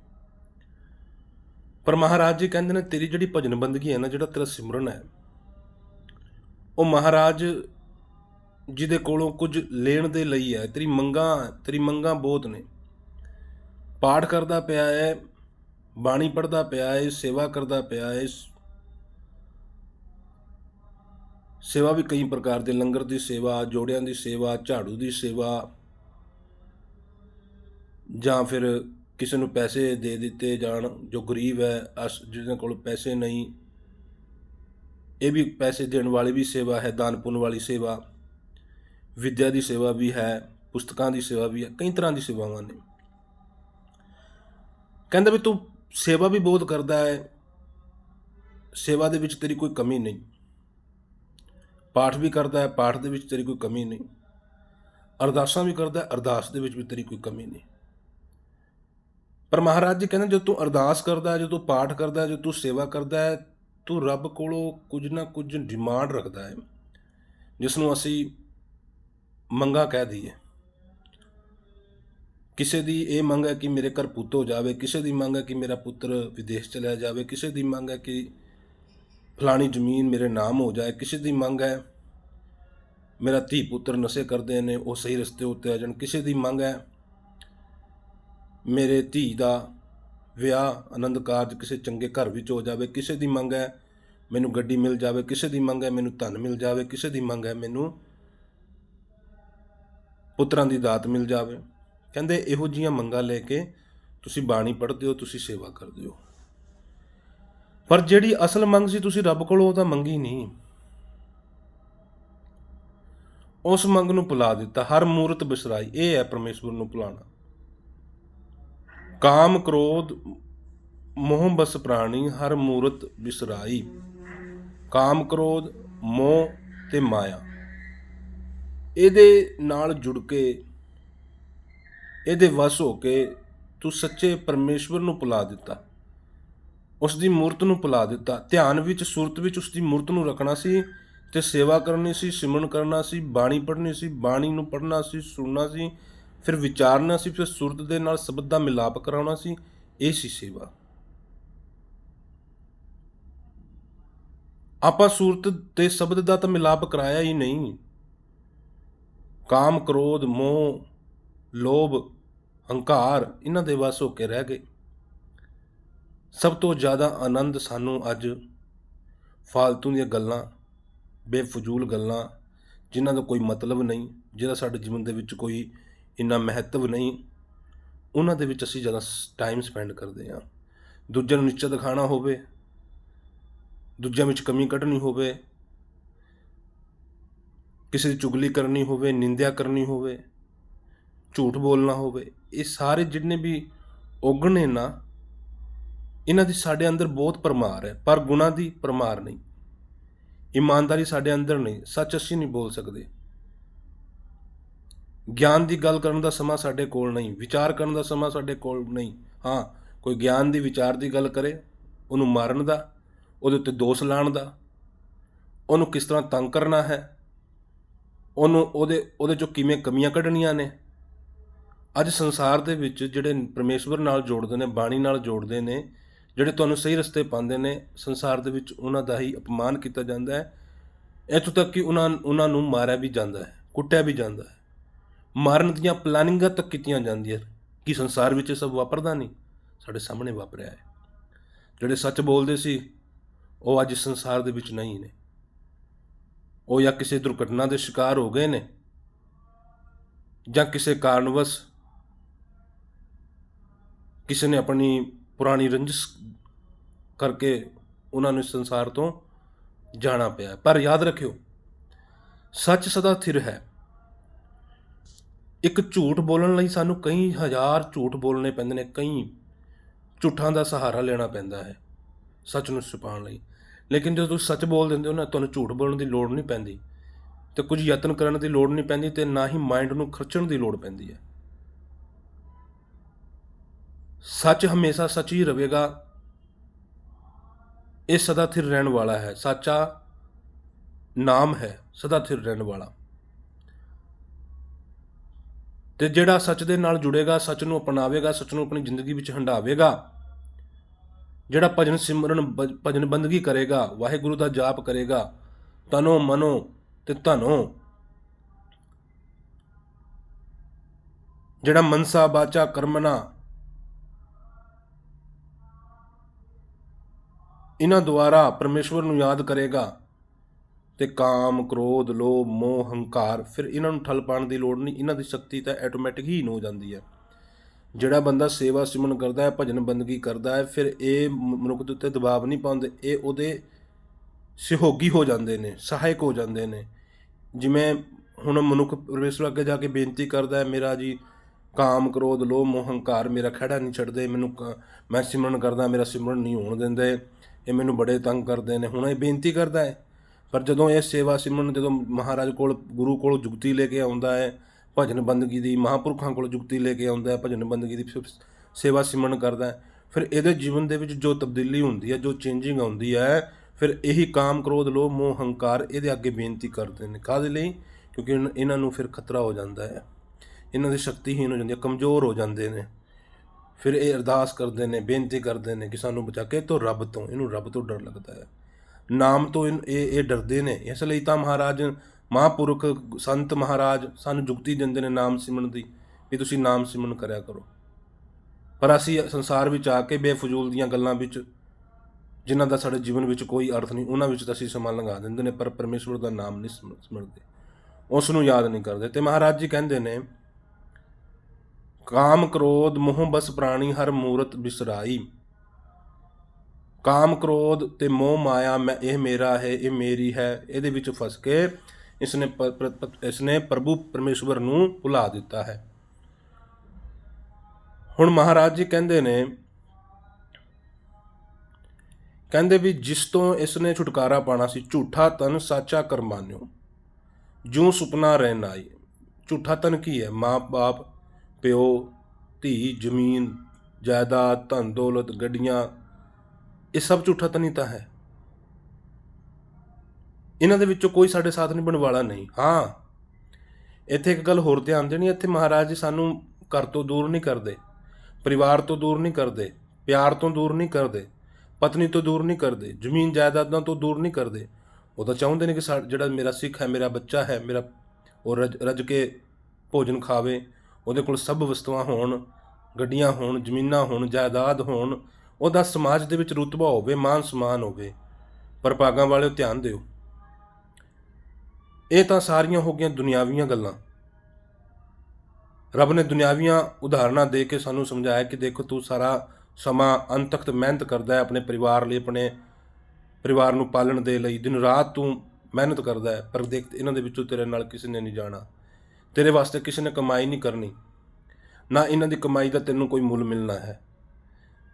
ਪਰ ਮਹਾਰਾਜ ਜੀ ਕਹਿੰਦੇ ਨੇ, ਤੇਰੀ ਜਿਹੜੀ ਭਜਨ ਬੰਦਗੀ ਹੈ ਨਾ, ਜਿਹੜਾ ਤੇਰਾ ਸਿਮਰਨ ਹੈ, ਉਹ ਮਹਾਰਾਜ ਜਿਹਦੇ ਕੋਲੋਂ ਕੁਝ ਲੈਣ ਦੇ ਲਈ ਹੈ, ਤੇਰੀ ਮੰਗਾਂ ਤੇਰੀ ਮੰਗਾਂ ਬਹੁਤ ਨੇ। ਪਾਠ ਕਰਦਾ ਪਿਆ ਹੈ, ਬਾਣੀ ਪੜਦਾ ਪਿਆ ਹੈ, ਸੇਵਾ ਕਰਦਾ ਪਿਆ ਹੈ ਸੇਵਾ ਵੀ ਕਈ ਪ੍ਰਕਾਰ ਦੇ, ਲੰਗਰ ਦੀ ਸੇਵਾ, ਜੋੜਿਆਂ ਦੀ ਸੇਵਾ, ਝਾੜੂ ਦੀ ਸੇਵਾ ਜਾਂ ਫਿਰ ਕਿਸੇ ਨੂੰ ਪੈਸੇ ਦੇ ਦਿੱਤੇ ਜਾਣ, ਜੋ ਗਰੀਬ ਹੈ, ਅਸ ਜਿਹਨਾਂ ਕੋਲ ਪੈਸੇ ਨਹੀਂ, ਇਹ ਵੀ ਪੈਸੇ ਦੇਣ ਵਾਲੀ ਵੀ ਸੇਵਾ ਹੈ, ਦਾਨ ਪੁੰਨ ਵਾਲੀ ਸੇਵਾ, ਵਿਦਿਆ ਦੀ ਸੇਵਾ ਵੀ ਹੈ, ਪੁਸਤਕਾਂ ਦੀ ਸੇਵਾ ਵੀ ਹੈ, ਕਈ ਤਰ੍ਹਾਂ ਦੀ ਸੇਵਾਵਾਂ ਨੇ। ਕਹਿੰਦਾ ਵੀ ਤੂੰ ਸੇਵਾ ਵੀ ਬਹੁਤ ਕਰਦਾ ਹੈ, ਸੇਵਾ ਦੇ ਵਿੱਚ ਤੇਰੀ ਕੋਈ ਕਮੀ ਨਹੀਂ। ਪਾਠ ਵੀ ਕਰਦਾ ਹੈ, ਪਾਠ ਦੇ ਵਿੱਚ ਤੇਰੀ ਕੋਈ ਕਮੀ ਨਹੀਂ। ਅਰਦਾਸਾਂ ਵੀ ਕਰਦਾ ਹੈ, ਅਰਦਾਸ ਦੇ ਵਿੱਚ ਵੀ ਤੇਰੀ ਕੋਈ ਕਮੀ ਨਹੀਂ। ਪਰ ਮਹਾਰਾਜ ਜੀ ਕਹਿੰਦੇ ਜਦੋਂ ਤੂੰ ਅਰਦਾਸ ਕਰਦਾ ਹੈ ਜਦੋਂ ਤੂੰ ਪਾਠ ਕਰਦਾ ਹੈ ਜਦੋਂ ਤੂੰ ਸੇਵਾ ਕਰਦਾ ਹੈ, ਤੂੰ ਰੱਬ ਕੋਲੋਂ ਕੁਝ ਨਾ ਕੁਝ ਡਿਮਾਂਡ ਰੱਖਦਾ ਹੈ ਜਿਸ ਨੂੰ ਅਸੀਂ ਮੰਗਾ ਕਹਿ ਦਈਏ। ਕਿਸੇ ਦੀ ਇਹ ਮੰਗ ਹੈ ਕਿ ਮੇਰੇ ਘਰ ਪੁੱਤ ਹੋ ਜਾਵੇ, ਕਿਸੇ ਦੀ ਮੰਗ ਹੈ ਕਿ ਮੇਰਾ ਪੁੱਤਰ ਵਿਦੇਸ਼ ਚਲਾ ਜਾਵੇ, ਕਿਸੇ ਦੀ ਮੰਗ ਹੈ ਕਿ ਫਲਾਣੀ ਜ਼ਮੀਨ ਮੇਰੇ ਨਾਮ ਹੋ ਜਾਏ, ਕਿਸੇ ਦੀ ਮੰਗ ਹੈ। ਮੇਰਾ ਧੀ ਪੁੱਤਰ ਨਸ਼ੇ ਕਰਦੇ ਨੇ, ਉਹ ਸਹੀ ਰਸਤੇ ਉੱਤੇ ਆ ਜਾਣ, ਕਿਸੇ ਦੀ ਮੰਗ ਹੈ। ਮੇਰੇ ਧੀ ਦਾ ਵਿਆਹ, ਆਨੰਦ ਕਾਰਜ ਕਿਸੇ ਚੰਗੇ ਘਰ ਵਿੱਚ ਹੋ ਜਾਵੇ, ਕਿਸੇ ਦੀ ਮੰਗ ਹੈ ਮੈਨੂੰ ਗੱਡੀ ਮਿਲ ਜਾਵੇ, ਕਿਸੇ ਦੀ ਮੰਗ ਹੈ ਮੈਨੂੰ ਧਨ ਮਿਲ ਜਾਵੇ, ਕਿਸੇ ਦੀ ਮੰਗ ਹੈ ਮੈਨੂੰ ਪੁੱਤਰਾਂ ਦੀ ਦਾਤ ਮਿਲ ਜਾਵੇ। ਕਹਿੰਦੇ ਇਹੋ ਜੀਆਂ ਮੰਗਾਂ ਲੈ ਕੇ ਤੁਸੀਂ ਬਾਣੀ ਪੜ੍ਹਦੇ ਹੋ, ਤੁਸੀਂ ਸੇਵਾ ਕਰਦੇ ਹੋ। ਪਰ ਜਿਹੜੀ ਅਸਲ ਮੰਗ ਸੀ ਤੁਸੀਂ ਰੱਬ ਕੋਲੋਂ, ਉਹ ਤਾਂ ਮੰਗੀ ਨਹੀਂ। ਉਸ ਮੰਗ ਨੂੰ ਭੁਲਾ ਦਿੱਤਾ। ਹਰ ਮੂਰਤ ਬਿਸਰਾਈ। ਇਹ ਹੈ ਪਰਮੇਸ਼ਵਰ ਨੂੰ ਭੁਲਾਣਾ ਕਾਮ, ਕ੍ਰੋਧ, ਮੋਹ ਬਸ ਪ੍ਰਾਣੀ, ਹਰ ਮੂਰਤ ਬਿਸਰਾਈ। ਕਾਮ, ਕ੍ਰੋਧ, ਮੋਹ ਤੇ ਮਾਇਆ। ਇਹਦੇ ਨਾਲ ਜੁੜ ਕੇ, ਇਹਦੇ ਵਸ ਹੋ ਕੇ ਤੂੰ ਸੱਚੇ ਪਰਮੇਸ਼ਵਰ ਨੂੰ ਭੁਲਾ ਦਿੱਤਾ। ਉਸ ਦੀ ਮੂਰਤ ਨੂੰ ਭੁਲਾ ਦਿੱਤਾ। ਧਿਆਨ ਵਿੱਚ, ਸੁਰਤ ਵਿੱਚ ਉਸ ਦੀ ਮੂਰਤ ਨੂੰ ਰੱਖਣਾ ਸੀ ਤੇ ਸੇਵਾ ਕਰਨੀ ਸੀ, ਸਿਮਰਨ ਕਰਨਾ ਸੀ, ਬਾਣੀ ਪੜ੍ਹਨੀ ਸੀ, ਬਾਣੀ ਨੂੰ ਪੜ੍ਹਨਾ ਸੀ, ਸੁਣਨਾ ਸੀ, ਫਿਰ ਵਿਚਾਰਨਾ ਸੀ, ਫਿਰ ਸੁਰਤ ਦੇ ਨਾਲ ਸ਼ਬਦ ਦਾ ਮਿਲਾਪ ਕਰਾਉਣਾ ਸੀ, ਇਹ ਸੀ ਸੇਵਾ। ਆਪਾਂ ਸੂਰਤ ਤੇ ਸ਼ਬਦ ਦਾ ਤਾਂ ਮਿਲਾਪ ਕਰਾਇਆ ਹੀ ਨਹੀਂ। ਕਾਮ, ਕ੍ਰੋਧ, ਮੋਹ, ਲੋਭ, ਹੰਕਾਰ, ਇਹਨਾਂ ਦੇ ਵਸ ਹੋ ਕੇ ਰਹਿ ਗਏ। ਸਭ ਤੋਂ ਜ਼ਿਆਦਾ ਆਨੰਦ ਸਾਨੂੰ ਅੱਜ ਫਾਲਤੂ ਦੀਆਂ ਗੱਲਾਂ, ਬੇਫਜ਼ੂਲ ਗੱਲਾਂ, ਜਿਨ੍ਹਾਂ ਦਾ ਕੋਈ ਮਤਲਬ ਨਹੀਂ ਜਿਹਦਾ ਸਾਡੇ ਜੀਵਨ ਦੇ ਵਿੱਚ ਕੋਈ ਇੰਨਾ ਮਹੱਤਵ ਨਹੀਂ, ਉਹਨਾਂ ਦੇ ਵਿੱਚ ਅਸੀਂ ਜ਼ਿਆਦਾ ਟਾਈਮ ਸਪੈਂਡ ਕਰਦੇ ਹਾਂ। ਦੂਜਿਆਂ ਨੂੰ ਨੀਚਾ ਦਿਖਾਣਾ ਹੋਵੇ, ਦੂਜਿਆਂ ਵਿੱਚ ਕਮੀ ਕੱਢਣੀ ਹੋਵੇ, ਕਿਸੇ ਦੀ ਚੁਗਲੀ ਕਰਨੀ ਹੋਵੇ, ਨਿੰਦਿਆ ਕਰਨੀ ਹੋਵੇ, ਝੂਠ ਬੋਲਣਾ ਹੋਵੇ, ਇਹ ਸਾਰੇ ਜਿੰਨੇ ਵੀ ਔਗਣ ਨਾ ਇਹਨਾਂ ਦੀ ਸਾਡੇ ਅੰਦਰ ਬਹੁਤ ਪਰਮਾਰ ਹੈ, ਪਰ ਗੁਣਾ ਦੀ ਪਰਮਾਰ ਨਹੀਂ। ਇਮਾਨਦਾਰੀ ਸਾਡੇ ਅੰਦਰ ਨਹੀਂ, ਸੱਚ ਅਸੀਂ ਨਹੀਂ ਬੋਲ ਸਕਦੇ। ਗਿਆਨ ਦੀ ਗੱਲ ਕਰਨ ਦਾ ਸਮਾਂ ਸਾਡੇ ਕੋਲ ਨਹੀਂ, ਵਿਚਾਰ ਕਰਨ ਦਾ ਸਮਾਂ ਸਾਡੇ ਕੋਲ ਨਹੀਂ। ਹਾਂ, ਕੋਈ ਗਿਆਨ ਦੀ, ਵਿਚਾਰ ਦੀ ਗੱਲ ਕਰੇ, ਉਹਨੂੰ ਮਾਰਨ ਦਾ, ਉਹਦੇ ਉੱਤੇ ਦੋਸ਼ ਲਾਉਣ ਦਾ, ਉਹਨੂੰ ਕਿਸ ਤਰ੍ਹਾਂ ਤੰਗ ਕਰਨਾ ਹੈ, ਉਹਨੂੰ ਉਹਦੇ ਉਹਦੇ ਚੋਂ ਕਿਵੇਂ ਕਮੀਆਂ ਕੱਢਣੀਆਂ ਨੇ। ਅੱਜ ਸੰਸਾਰ ਦੇ ਵਿੱਚ ਜਿਹੜੇ ਪਰਮੇਸ਼ਵਰ ਨਾਲ ਜੋੜਦੇ ਨੇ, ਬਾਣੀ ਨਾਲ ਜੋੜਦੇ ਨੇ ਜਿਹੜੇ ਤੁਹਾਨੂੰ ਸਹੀ ਰਸਤੇ ਪਾਉਂਦੇ ਨੇ, ਸੰਸਾਰ ਦੇ ਵਿੱਚ ਉਹਨਾਂ ਦਾ ਹੀ ਅਪਮਾਨ ਕੀਤਾ ਜਾਂਦਾ ਹੈ। ਇੱਥੋਂ ਤੱਕ ਕਿ ਉਹਨਾਂ ਉਹਨਾਂ ਨੂੰ ਮਾਰਿਆ ਵੀ ਜਾਂਦਾ ਹੈ, ਕੁੱਟਿਆ ਵੀ ਜਾਂਦਾ ਹੈ। ਮਾਰਨ ਦੀਆਂ ਪਲਾਨਿੰਗਾਂ ਤੱਕ ਕੀਤੀਆਂ ਜਾਂਦੀਆਂ ਕਿ ਸੰਸਾਰ ਵਿੱਚ ਇਹ ਸਭ ਵਾਪਰਦਾ ਨਹੀਂ, ਸਾਡੇ ਸਾਹਮਣੇ ਵਾਪਰਿਆ ਹੈ। ਜਿਹੜੇ ਸੱਚ ਬੋਲਦੇ ਸੀ, ਉਹ ਅੱਜ ਸੰਸਾਰ ਦੇ ਵਿੱਚ ਨਹੀਂ ਨੇ। ਉਹ ਜਾਂ ਕਿਸੇ ਦੁਰਘਟਨਾ ਦੇ ਸ਼ਿਕਾਰ ਹੋ ਗਏ ਨੇ, ਜਾਂ ਕਿਸੇ ਕਾਰਨਵਸ ਕਿਸੇ ਨੇ ਆਪਣੀ ਪੁਰਾਣੀ ਰੰਜਿਸ਼ ਕਰਕੇ ਉਹਨਾਂ ਨੂੰ ਸੰਸਾਰ ਤੋਂ ਜਾਣਾ ਪਿਆ ਪਰ ਯਾਦ ਰੱਖਿਓ, ਸੱਚ ਸਦਾ ਥਿਰ ਹੈ। ਇੱਕ ਝੂਠ ਬੋਲਣ ਲਈ ਸਾਨੂੰ ਕਈ ਹਜ਼ਾਰ ਝੂਠ ਬੋਲਣੇ ਪੈਂਦੇ ਨੇ, ਕਈ ਝੂਠਾਂ ਦਾ ਸਹਾਰਾ ਲੈਣਾ ਪੈਂਦਾ ਹੈ ਸੱਚ ਨੂੰ ਛੁਪਾਉਣ ਲਈ। ਲੇਕਿਨ ਜਦੋਂ ਤੁਸੀਂ ਸੱਚ ਬੋਲ ਦਿੰਦੇ ਹੋ ਨਾ, ਤੁਹਾਨੂੰ ਝੂਠ ਬੋਲਣ ਦੀ ਲੋੜ ਨਹੀਂ ਪੈਂਦੀ ਤੇ ਕੁਝ ਯਤਨ ਕਰਨ ਦੀ ਲੋੜ ਨਹੀਂ ਪੈਂਦੀ ਤੇ ਨਾ ਹੀ ਮਾਈਂਡ ਨੂੰ ਖਰਚਣ ਦੀ ਲੋੜ ਪੈਂਦੀ ਹੈ। ਸੱਚ ਹਮੇਸ਼ਾ ਸੱਚ ਹੀ ਰਹੇਗਾ। ਇਹ ਸਦਾ ਥਿਰ ਰਹਿਣ ਵਾਲਾ ਹੈ। ਸੱਚਾ ਨਾਮ ਹੈ, ਸਦਾ ਥਿਰ ਰਹਿਣ ਵਾਲਾ। ਤੇ ਜਿਹੜਾ ਸੱਚ ਦੇ ਨਾਲ ਜੁੜੇਗਾ, ਸੱਚ ਨੂੰ ਅਪਣਾਵੇਗਾ, ਸੱਚ ਨੂੰ ਆਪਣੀ ਜ਼ਿੰਦਗੀ ਵਿੱਚ ਹੰਡਾਵੇਗਾ, ਜਿਹੜਾ ਭਜਨ ਸਿਮਰਨ ਭਜਨ ਬੰਦਗੀ ਕਰੇਗਾ, ਵਾਹਿਗੁਰੂ ਦਾ ਜਾਪ ਕਰੇਗਾ, ਤਨੋ ਮਨੋ ਤੇ ਧਨੋ, ਜਿਹੜਾ ਮਨਸਾ ਬਾਚਾ ਕਰਮਨਾ ਇਹਨਾਂ ਦੁਆਰਾ ਪਰਮੇਸ਼ਵਰ ਨੂੰ ਯਾਦ ਕਰੇਗਾ ਤੇ ਕਾਮ, ਕ੍ਰੋਧ, ਲੋਭ, ਮੋਹ, ਹੰਕਾਰ, ਫਿਰ ਇਹਨਾਂ ਨੂੰ ਠੱਲ ਪਾਉਣ ਦੀ ਲੋੜ ਨਹੀਂ। ਇਹਨਾਂ ਦੀ ਸ਼ਕਤੀ ਤਾਂ ਆਟੋਮੈਟਿਕ ਹੀ ਹੋ ਜਾਂਦੀ ਹੈ। ਜਿਹੜਾ ਬੰਦਾ ਸੇਵਾ ਸਿਮਰਨ ਕਰਦਾ ਹੈ, ਭਜਨ ਬੰਦਗੀ ਕਰਦਾ ਹੈ, ਫਿਰ ਇਹ ਮਨੁੱਖ ਦੇ ਉੱਤੇ ਦਬਾਅ ਨਹੀਂ ਪਾਉਂਦੇ। ਇਹ ਉਹਦੇ ਸਹਿਯੋਗੀ ਹੋ ਜਾਂਦੇ ਨੇ, ਸਹਾਇਕ ਹੋ ਜਾਂਦੇ ਨੇ। ਜਿਵੇਂ ਹੁਣ ਮਨੁੱਖ ਪਰਮੇਸ਼ਵਰ ਅੱਗੇ ਜਾ ਕੇ ਬੇਨਤੀ ਕਰਦਾ ਹੈ, ਮੇਰਾ ਜੀ ਕਾਮ, ਕ੍ਰੋਧ, ਲੋਭ, ਮੋਹ, ਹੰਕਾਰ ਮੇਰਾ ਖੜਾ ਨਹੀਂ ਛੱਡਦੇ, ਮੈਨੂੰ ਕ- ਮੈਂ ਸਿਮਰਨ ਕਰਦਾ, ਮੇਰਾ ਸਿਮਰਨ ਨਹੀਂ ਹੋਣ ਦਿੰਦੇ। ਇਹ ਮੈਨੂੰ ਬੜੇ ਤੰਗ ਕਰਦੇ ਨੇ। ਹੁਣ ਇਹ ਬੇਨਤੀ ਕਰਦਾ ਹੈ, ਪਰ ਜਦੋਂ ਇਹ ਸੇਵਾ ਸਿਮਰਨ ਜਦੋਂ ਮਹਾਰਾਜ ਕੋਲ, ਗੁਰੂ ਕੋਲ ਜੁਗਤੀ ਲੈ ਕੇ ਆਉਂਦਾ ਹੈ, ਭਜਨ ਬੰਦਗੀ ਦੀ, ਮਹਾਂਪੁਰਖਾਂ ਕੋਲ ਜੁਗਤੀ ਲੈ ਕੇ ਆਉਂਦਾ ਹੈ, ਭਜਨ ਬੰਦਗੀ ਦੀ ਸੇਵਾ ਸਿਮਰਨ ਕਰਦਾ ਹੈ, ਫਿਰ ਇਹਦੇ ਜੀਵਨ ਦੇ ਵਿੱਚ ਜੋ ਤਬਦੀਲੀ ਹੁੰਦੀ ਹੈ, ਜੋ ਚੇਂਜਿੰਗ ਆਉਂਦੀ ਹੈ, ਫਿਰ ਇਹੀ ਕਾਮ ਕ੍ਰੋਧ, ਲੋਭ, ਮੋਹ, ਹੰਕਾਰ ਇਹਦੇ ਅੱਗੇ ਬੇਨਤੀ ਕਰਦੇ ਨੇ। ਕਾਹਦੇ ਲਈ? ਕਿਉਂਕਿ ਇਨ- ਇਹਨਾਂ ਨੂੰ ਫਿਰ ਖਤਰਾ ਹੋ ਜਾਂਦਾ ਹੈ। ਇਹਨਾਂ ਦੀ ਸ਼ਕਤੀਹੀਨ ਹੋ ਜਾਂਦੀ ਹੈ, ਕਮਜ਼ੋਰ ਹੋ ਜਾਂਦੇ ਨੇ। ਫਿਰ ਇਹ ਅਰਦਾਸ ਕਰਦੇ ਨੇ, ਬੇਨਤੀ ਕਰਦੇ ਨੇ ਕਿ ਸਾਨੂੰ ਬਚਾ ਕੇ ਤੋਂ ਰੱਬ ਤੋਂ, ਇਹਨੂੰ ਰੱਬ ਤੋਂ ਡਰ ਲੱਗਦਾ ਹੈ। ਨਾਮ ਤੋਂ ਇਨ- ਇਹ ਇਹ ਡਰਦੇ ਨੇ। ਇਸ ਲਈ ਤਾਂ ਮਹਾਰਾਜ, ਮਹਾਂਪੁਰਖ ਸੰਤ ਮਹਾਰਾਜ ਸਾਨੂੰ ਜੁਗਤੀ ਦਿੰਦੇ ਨੇ ਨਾਮ ਸਿਮਰਨ ਦੀ, ਵੀ ਤੁਸੀਂ ਨਾਮ ਸਿਮਰਨ ਕਰਿਆ ਕਰੋ। ਪਰ ਅਸੀਂ ਸੰਸਾਰ ਵਿੱਚ ਆ ਕੇ ਬੇਫਜ਼ੂਲ ਦੀਆਂ ਗੱਲਾਂ ਵਿੱਚ, ਜਿਨ੍ਹਾਂ ਦਾ ਸਾਡੇ ਜੀਵਨ ਵਿੱਚ ਕੋਈ ਅਰਥ ਨਹੀਂ, ਉਹਨਾਂ ਵਿੱਚ ਤਾਂ ਅਸੀਂ ਸਮਾਂ ਲੰਘਾ ਦਿੰਦੇ ਨੇ, ਪਰ ਪਰਮੇਸ਼ਵਰ ਦਾ ਨਾਮ ਨਹੀਂ ਸਿਮਰ- ਸਿਮਰਦੇ। ਉਸ ਨੂੰ ਯਾਦ ਨਹੀਂ ਕਰਦੇ। ਤੇ ਮਹਾਰਾਜ ਜੀ ਕਹਿੰਦੇ ਨੇ ਕਾਮ ਕ੍ਰੋਧ ਮੋਹ ਬਸ ਪ੍ਰਾਣੀ ਹਰ ਮੂਰਤ ਬਿਸਰਾਈ। ਕਾਮ ਕ੍ਰੋਧ ਤੇ ਮੋਹ ਮਾਇਆ ਮੈਂ ਇਹ ਮੇਰਾ ਹੈ, ਇਹ ਮੇਰੀ ਹੈ, ਇਹਦੇ ਵਿੱਚ ਫਸ ਕੇ ਇਸਨੇ ਇਸਨੇ ਪ੍ਰਭੂ ਪਰਮੇਸ਼ਵਰ ਨੂੰ ਭੁਲਾ ਦਿੱਤਾ ਹੈ। ਹੁਣ ਮਹਾਰਾਜ ਜੀ ਕਹਿੰਦੇ ਨੇ ਕਹਿੰਦੇ ਵੀ ਜਿਸ ਤੋਂ ਇਸਨੇ ਛੁਟਕਾਰਾ ਪਾਣਾ ਸੀ, ਝੂਠਾ ਤਨ ਸਾਚਾ ਕਰਮਾਨਿਓ ਜੂ ਸੁਪਨਾ ਰਹਿ ਆਈ ਝੂਠਾ ਤਨ ਕੀ ਹੈ? ਮਾਂ ਬਾਪ ਪਿਓ, ਧੀ, ਜ਼ਮੀਨ, ਜਾਇਦਾਦ, ਧਨ, ਦੌਲਤ, ਗੱਡੀਆਂ, ਇਹ ਸਭ ਝੂਠਾ ਤਨ ਹੀ ਤਾਂ ਹੈ। ਇਹਨਾਂ ਦੇ ਵਿੱਚੋਂ ਕੋਈ ਸਾਡੇ ਸਾਥ ਨਹੀਂ ਬਣਵਾਲਾ ਨਹੀਂ। ਹਾਂ, ਇੱਥੇ ਇੱਕ ਗੱਲ ਹੋਰ ਧਿਆਨ ਦੇਣੀ, ਇੱਥੇ ਮਹਾਰਾਜ ਜੀ ਸਾਨੂੰ ਘਰ ਤੋਂ ਦੂਰ ਨਹੀਂ ਕਰਦੇ, ਪਰਿਵਾਰ ਤੋਂ ਦੂਰ ਨਹੀਂ ਕਰਦੇ, ਪਿਆਰ ਤੋਂ ਦੂਰ ਨਹੀਂ ਕਰਦੇ, ਪਤਨੀ ਤੋਂ ਦੂਰ ਨਹੀਂ ਕਰਦੇ, ਜ਼ਮੀਨ ਜਾਇਦਾਦਾਂ ਤੋਂ ਦੂਰ ਨਹੀਂ ਕਰਦੇ। ਉਹ ਤਾਂ ਚਾਹੁੰਦੇ ਨੇ ਕਿ ਸਾ- ਜਿਹੜਾ ਮੇਰਾ ਸਿੱਖ ਹੈ, ਮੇਰਾ ਬੱਚਾ ਹੈ, ਮੇਰਾ ਉਹ ਰਜ ਰਜ ਕੇ ਭੋਜਨ ਖਾਵੇ ਉਹਦੇ ਕੋਲ ਸਭ ਵਸਤੂਆਂ ਹੋਣ, ਗੱਡੀਆਂ ਹੋਣ, ਜ਼ਮੀਨਾਂ ਹੋਣ, ਜਾਇਦਾਦ ਹੋਣ, ਉਹਦਾ ਸਮਾਜ ਦੇ ਵਿੱਚ ਰੁਤਬਾ ਹੋਵੇ, ਮਾਨ ਸਮਾਨ ਹੋਵੇ, ਪਰ ਭਾਗਾਂ ਵਾਲਿਓ ਧਿਆਨ ਦਿਓ। ਇਹ ਤਾਂ ਸਾਰੀਆਂ ਹੋ ਗਈਆਂ ਦੁਨਿਆਵੀਆਂ ਗੱਲਾਂ। ਰੱਬ ਨੇ ਦੁਨਿਆਵੀਆਂ ਉਦਾਹਰਨਾਂ ਦੇ ਕੇ ਸਾਨੂੰ ਸਮਝਾਇਆ ਕਿ ਦੇਖੋ, ਤੂੰ ਸਾਰਾ ਸਮਾਂ ਅੰਤਖਤ ਮਿਹਨਤ ਕਰਦਾ ਹੈ ਆਪਣੇ ਪਰਿਵਾਰ ਲਈ, ਆਪਣੇ ਪਰਿਵਾਰ ਨੂੰ ਪਾਲਣ ਦੇ ਲਈ। ਦਿਨ ਰਾਤ ਤੂੰ ਮਿਹਨਤ ਕਰਦਾ ਹੈ, ਪਰ ਦੇਖ, ਇਹਨਾਂ ਦੇ ਵਿੱਚੋਂ ਤੇਰੇ ਨਾਲ ਕਿਸੇ ਨੇ ਨਹੀਂ ਜਾਣਾ। ਤੇਰੇ ਵਾਸਤੇ ਕਿਸੇ ਨੇ ਕਮਾਈ ਨਹੀਂ ਕਰਨੀ। ਨਾ ਇਹਨਾਂ ਦੀ ਕਮਾਈ ਦਾ ਤੈਨੂੰ ਕੋਈ ਮੁੱਲ ਮਿਲਣਾ ਹੈ।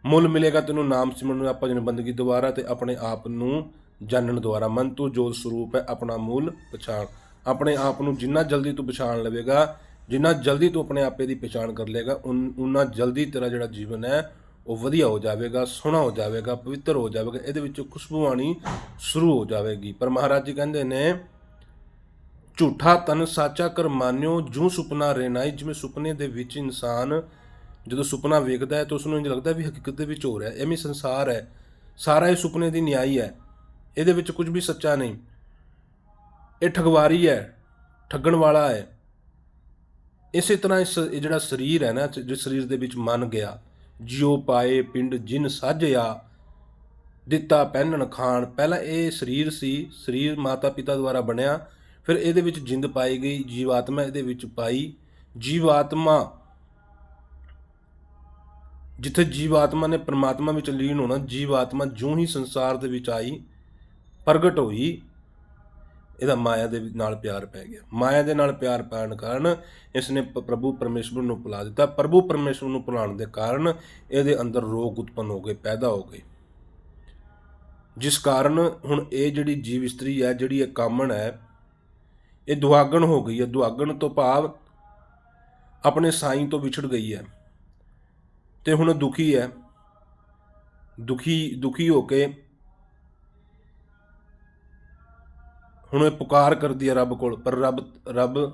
ਮੁੱਲ ਮਿਲੇਗਾ ਤੈਨੂੰ ਨਾਮ ਸਿਮਰਨ ਨੂੰ, ਆਪਾਂ ਜਨ ਬੰਦਗੀ ਦੁਆਰਾ ਤੇ ਆਪਣੇ ਆਪ ਨੂੰ ਜਾਣਨ ਦੁਆਰਾ। ਮਨ ਤੂੰ ਜੋਤ ਸਰੂਪ ਹੈ ਆਪਣਾ ਮੂਲ ਪਛਾਣ। ਆਪਣੇ ਆਪ ਨੂੰ ਜਿੰਨਾ ਜਲਦੀ ਤੂੰ ਪਛਾਣ ਲਵੇਗਾ, ਜਿੰਨਾ ਜਲਦੀ ਤੂੰ ਆਪਣੇ ਆਪੇ ਦੀ ਪਛਾਣ ਕਰ ਲੇਗਾ ਉਨਾ ਜਲਦੀ ਤੇਰਾ ਜਿਹੜਾ ਜੀਵਨ ਹੈ, ਉਹ ਵਧੀਆ ਹੋ ਜਾਵੇਗਾ, ਸੋਹਣਾ ਹੋ ਜਾਵੇਗਾ, ਪਵਿੱਤਰ ਹੋ ਜਾਵੇਗਾ। ਇਹਦੇ ਵਿੱਚ ਖੁਸ਼ਬੂ ਆਣੀ ਸ਼ੁਰੂ ਹੋ ਜਾਵੇਗੀ। ਪਰ ਮਹਾਰਾਜ ਜੀ ਕਹਿੰਦੇ ਨੇ ਝੂਠਾ ਤਨ ਸਾਚਾ ਕਰਮਾਨਿਓ ਜੂ ਸੁਪਨਾ ਰਹਿਨਾਈ ਜਿਵੇਂ ਸੁਪਨੇ ਦੇ ਵਿੱਚ ਇਨਸਾਨ ਜਦੋਂ ਸੁਪਨਾ ਵੇਖਦਾ ਹੈ ਤਾਂ ਉਸ ਨੂੰ ਇੰਜ ਲੱਗਦਾ ਵੀ ਹਕੀਕਤ ਦੇ ਵਿੱਚ ਹੋ। ਰਿਹਾ ਹੈ ਐਵੇਂ ਸੰਸਾਰ ਹੈ। ਸਾਰਾ ਇਹ ਸੁਪਨੇ ਦੀ ਨਿਆਈ ਹੈ। ਇਹਦੇ ਵਿੱਚ ਕੁਝ ਵੀ ਸੱਚਾ ਨਹੀਂ। ਇਹ ਠਗਵਾਰੀ ਹੈ। ਠੱਗਣ ਵਾਲਾ ਹੈ। ਇਸੇ ਤਰ੍ਹਾਂ ਇਸ, ਇਹ ਜਿਹੜਾ ਸਰੀਰ ਹੈ ਨਾ ਜਿਸ ਸਰੀਰ ਦੇ ਵਿੱਚ ਮਨ ਗਿਆ, ਜਿਉ ਪਾਏ ਪਿੰਡ ਜਿਨ ਸਾਜਿਆ ਦਿੱਤਾ ਪਹਿਨਣ ਖਾਣ। ਪਹਿਲਾਂ ਇਹ ਸਰੀਰ ਸੀ, ਸਰੀਰ ਮਾਤਾ ਪਿਤਾ ਦੁਆਰਾ ਬਣਿਆ। ਫਿਰ ਇਹਦੇ ਵਿੱਚ ਜਿੰਦ ਪਾਈ ਗਈ, ਜੀਵਾਤਮਾ ਇਹਦੇ ਵਿੱਚ ਪਾਈ। ਜੀਵਾਤਮਾ ਜਿੱਥੇ ਜੀਵਾਤਮਾ ਨੇ ਪਰਮਾਤਮਾ ਵਿੱਚ ਲੀਨ ਹੋਣਾ, ਜੀਵਾਤਮਾ ਜਿਉਂ ਹੀ ਸੰਸਾਰ ਦੇ ਵਿੱਚ ਆਈ, ਪ੍ਰਗਟ ਹੋਈ, ਇਹਦਾ ਮਾਇਆ ਦੇ ਨਾਲ ਪਿਆਰ ਪੈ ਗਿਆ। ਮਾਇਆ ਦੇ ਨਾਲ ਪਿਆਰ ਪੈਣ ਕਾਰਨ ਇਸ ਨੇ ਪ- ਪ੍ਰਭੂ ਪਰਮੇਸ਼ਵਰ ਨੂੰ ਭੁਲਾ ਦਿੱਤਾ। ਪ੍ਰਭੂ ਪਰਮੇਸ਼ਵਰ ਨੂੰ ਭੁਲਾਉਣ ਦੇ ਕਾਰਨ ਇਹਦੇ ਅੰਦਰ ਰੋਗ ਉਤਪੰਨ ਹੋ ਗਏ, ਪੈਦਾ ਹੋ ਗਏ। ਜਿਸ ਕਾਰਨ ਹੁਣ ਇਹ ਜਿਹੜੀ ਜੀਵ ਇਸਤਰੀ ਹੈ, ਜਿਹੜੀ ਇਹ ਕਾਮਣ ਹੈ ਇਹ ਦੁਆਗਣ ਹੋ ਗਈ ਹੈ, ਦੁਆਗਣ ਤੋਂ ਭਾਵ ਆਪਣੇ ਸਾਈਂ ਤੋਂ ਵਿਛੜ ਗਈ ਹੈ। ਤੇ ਹੁਣ ਦੁਖੀ ਹੈ। ਦੁਖੀ ਦੁਖੀ ਹੋ ਕੇ ਹੁਣ ਇਹ ਪੁਕਾਰ ਕਰਦੀ ਹੈ ਰੱਬ ਕੋਲ, ਪਰ ਰੱਬ ਰੱਬ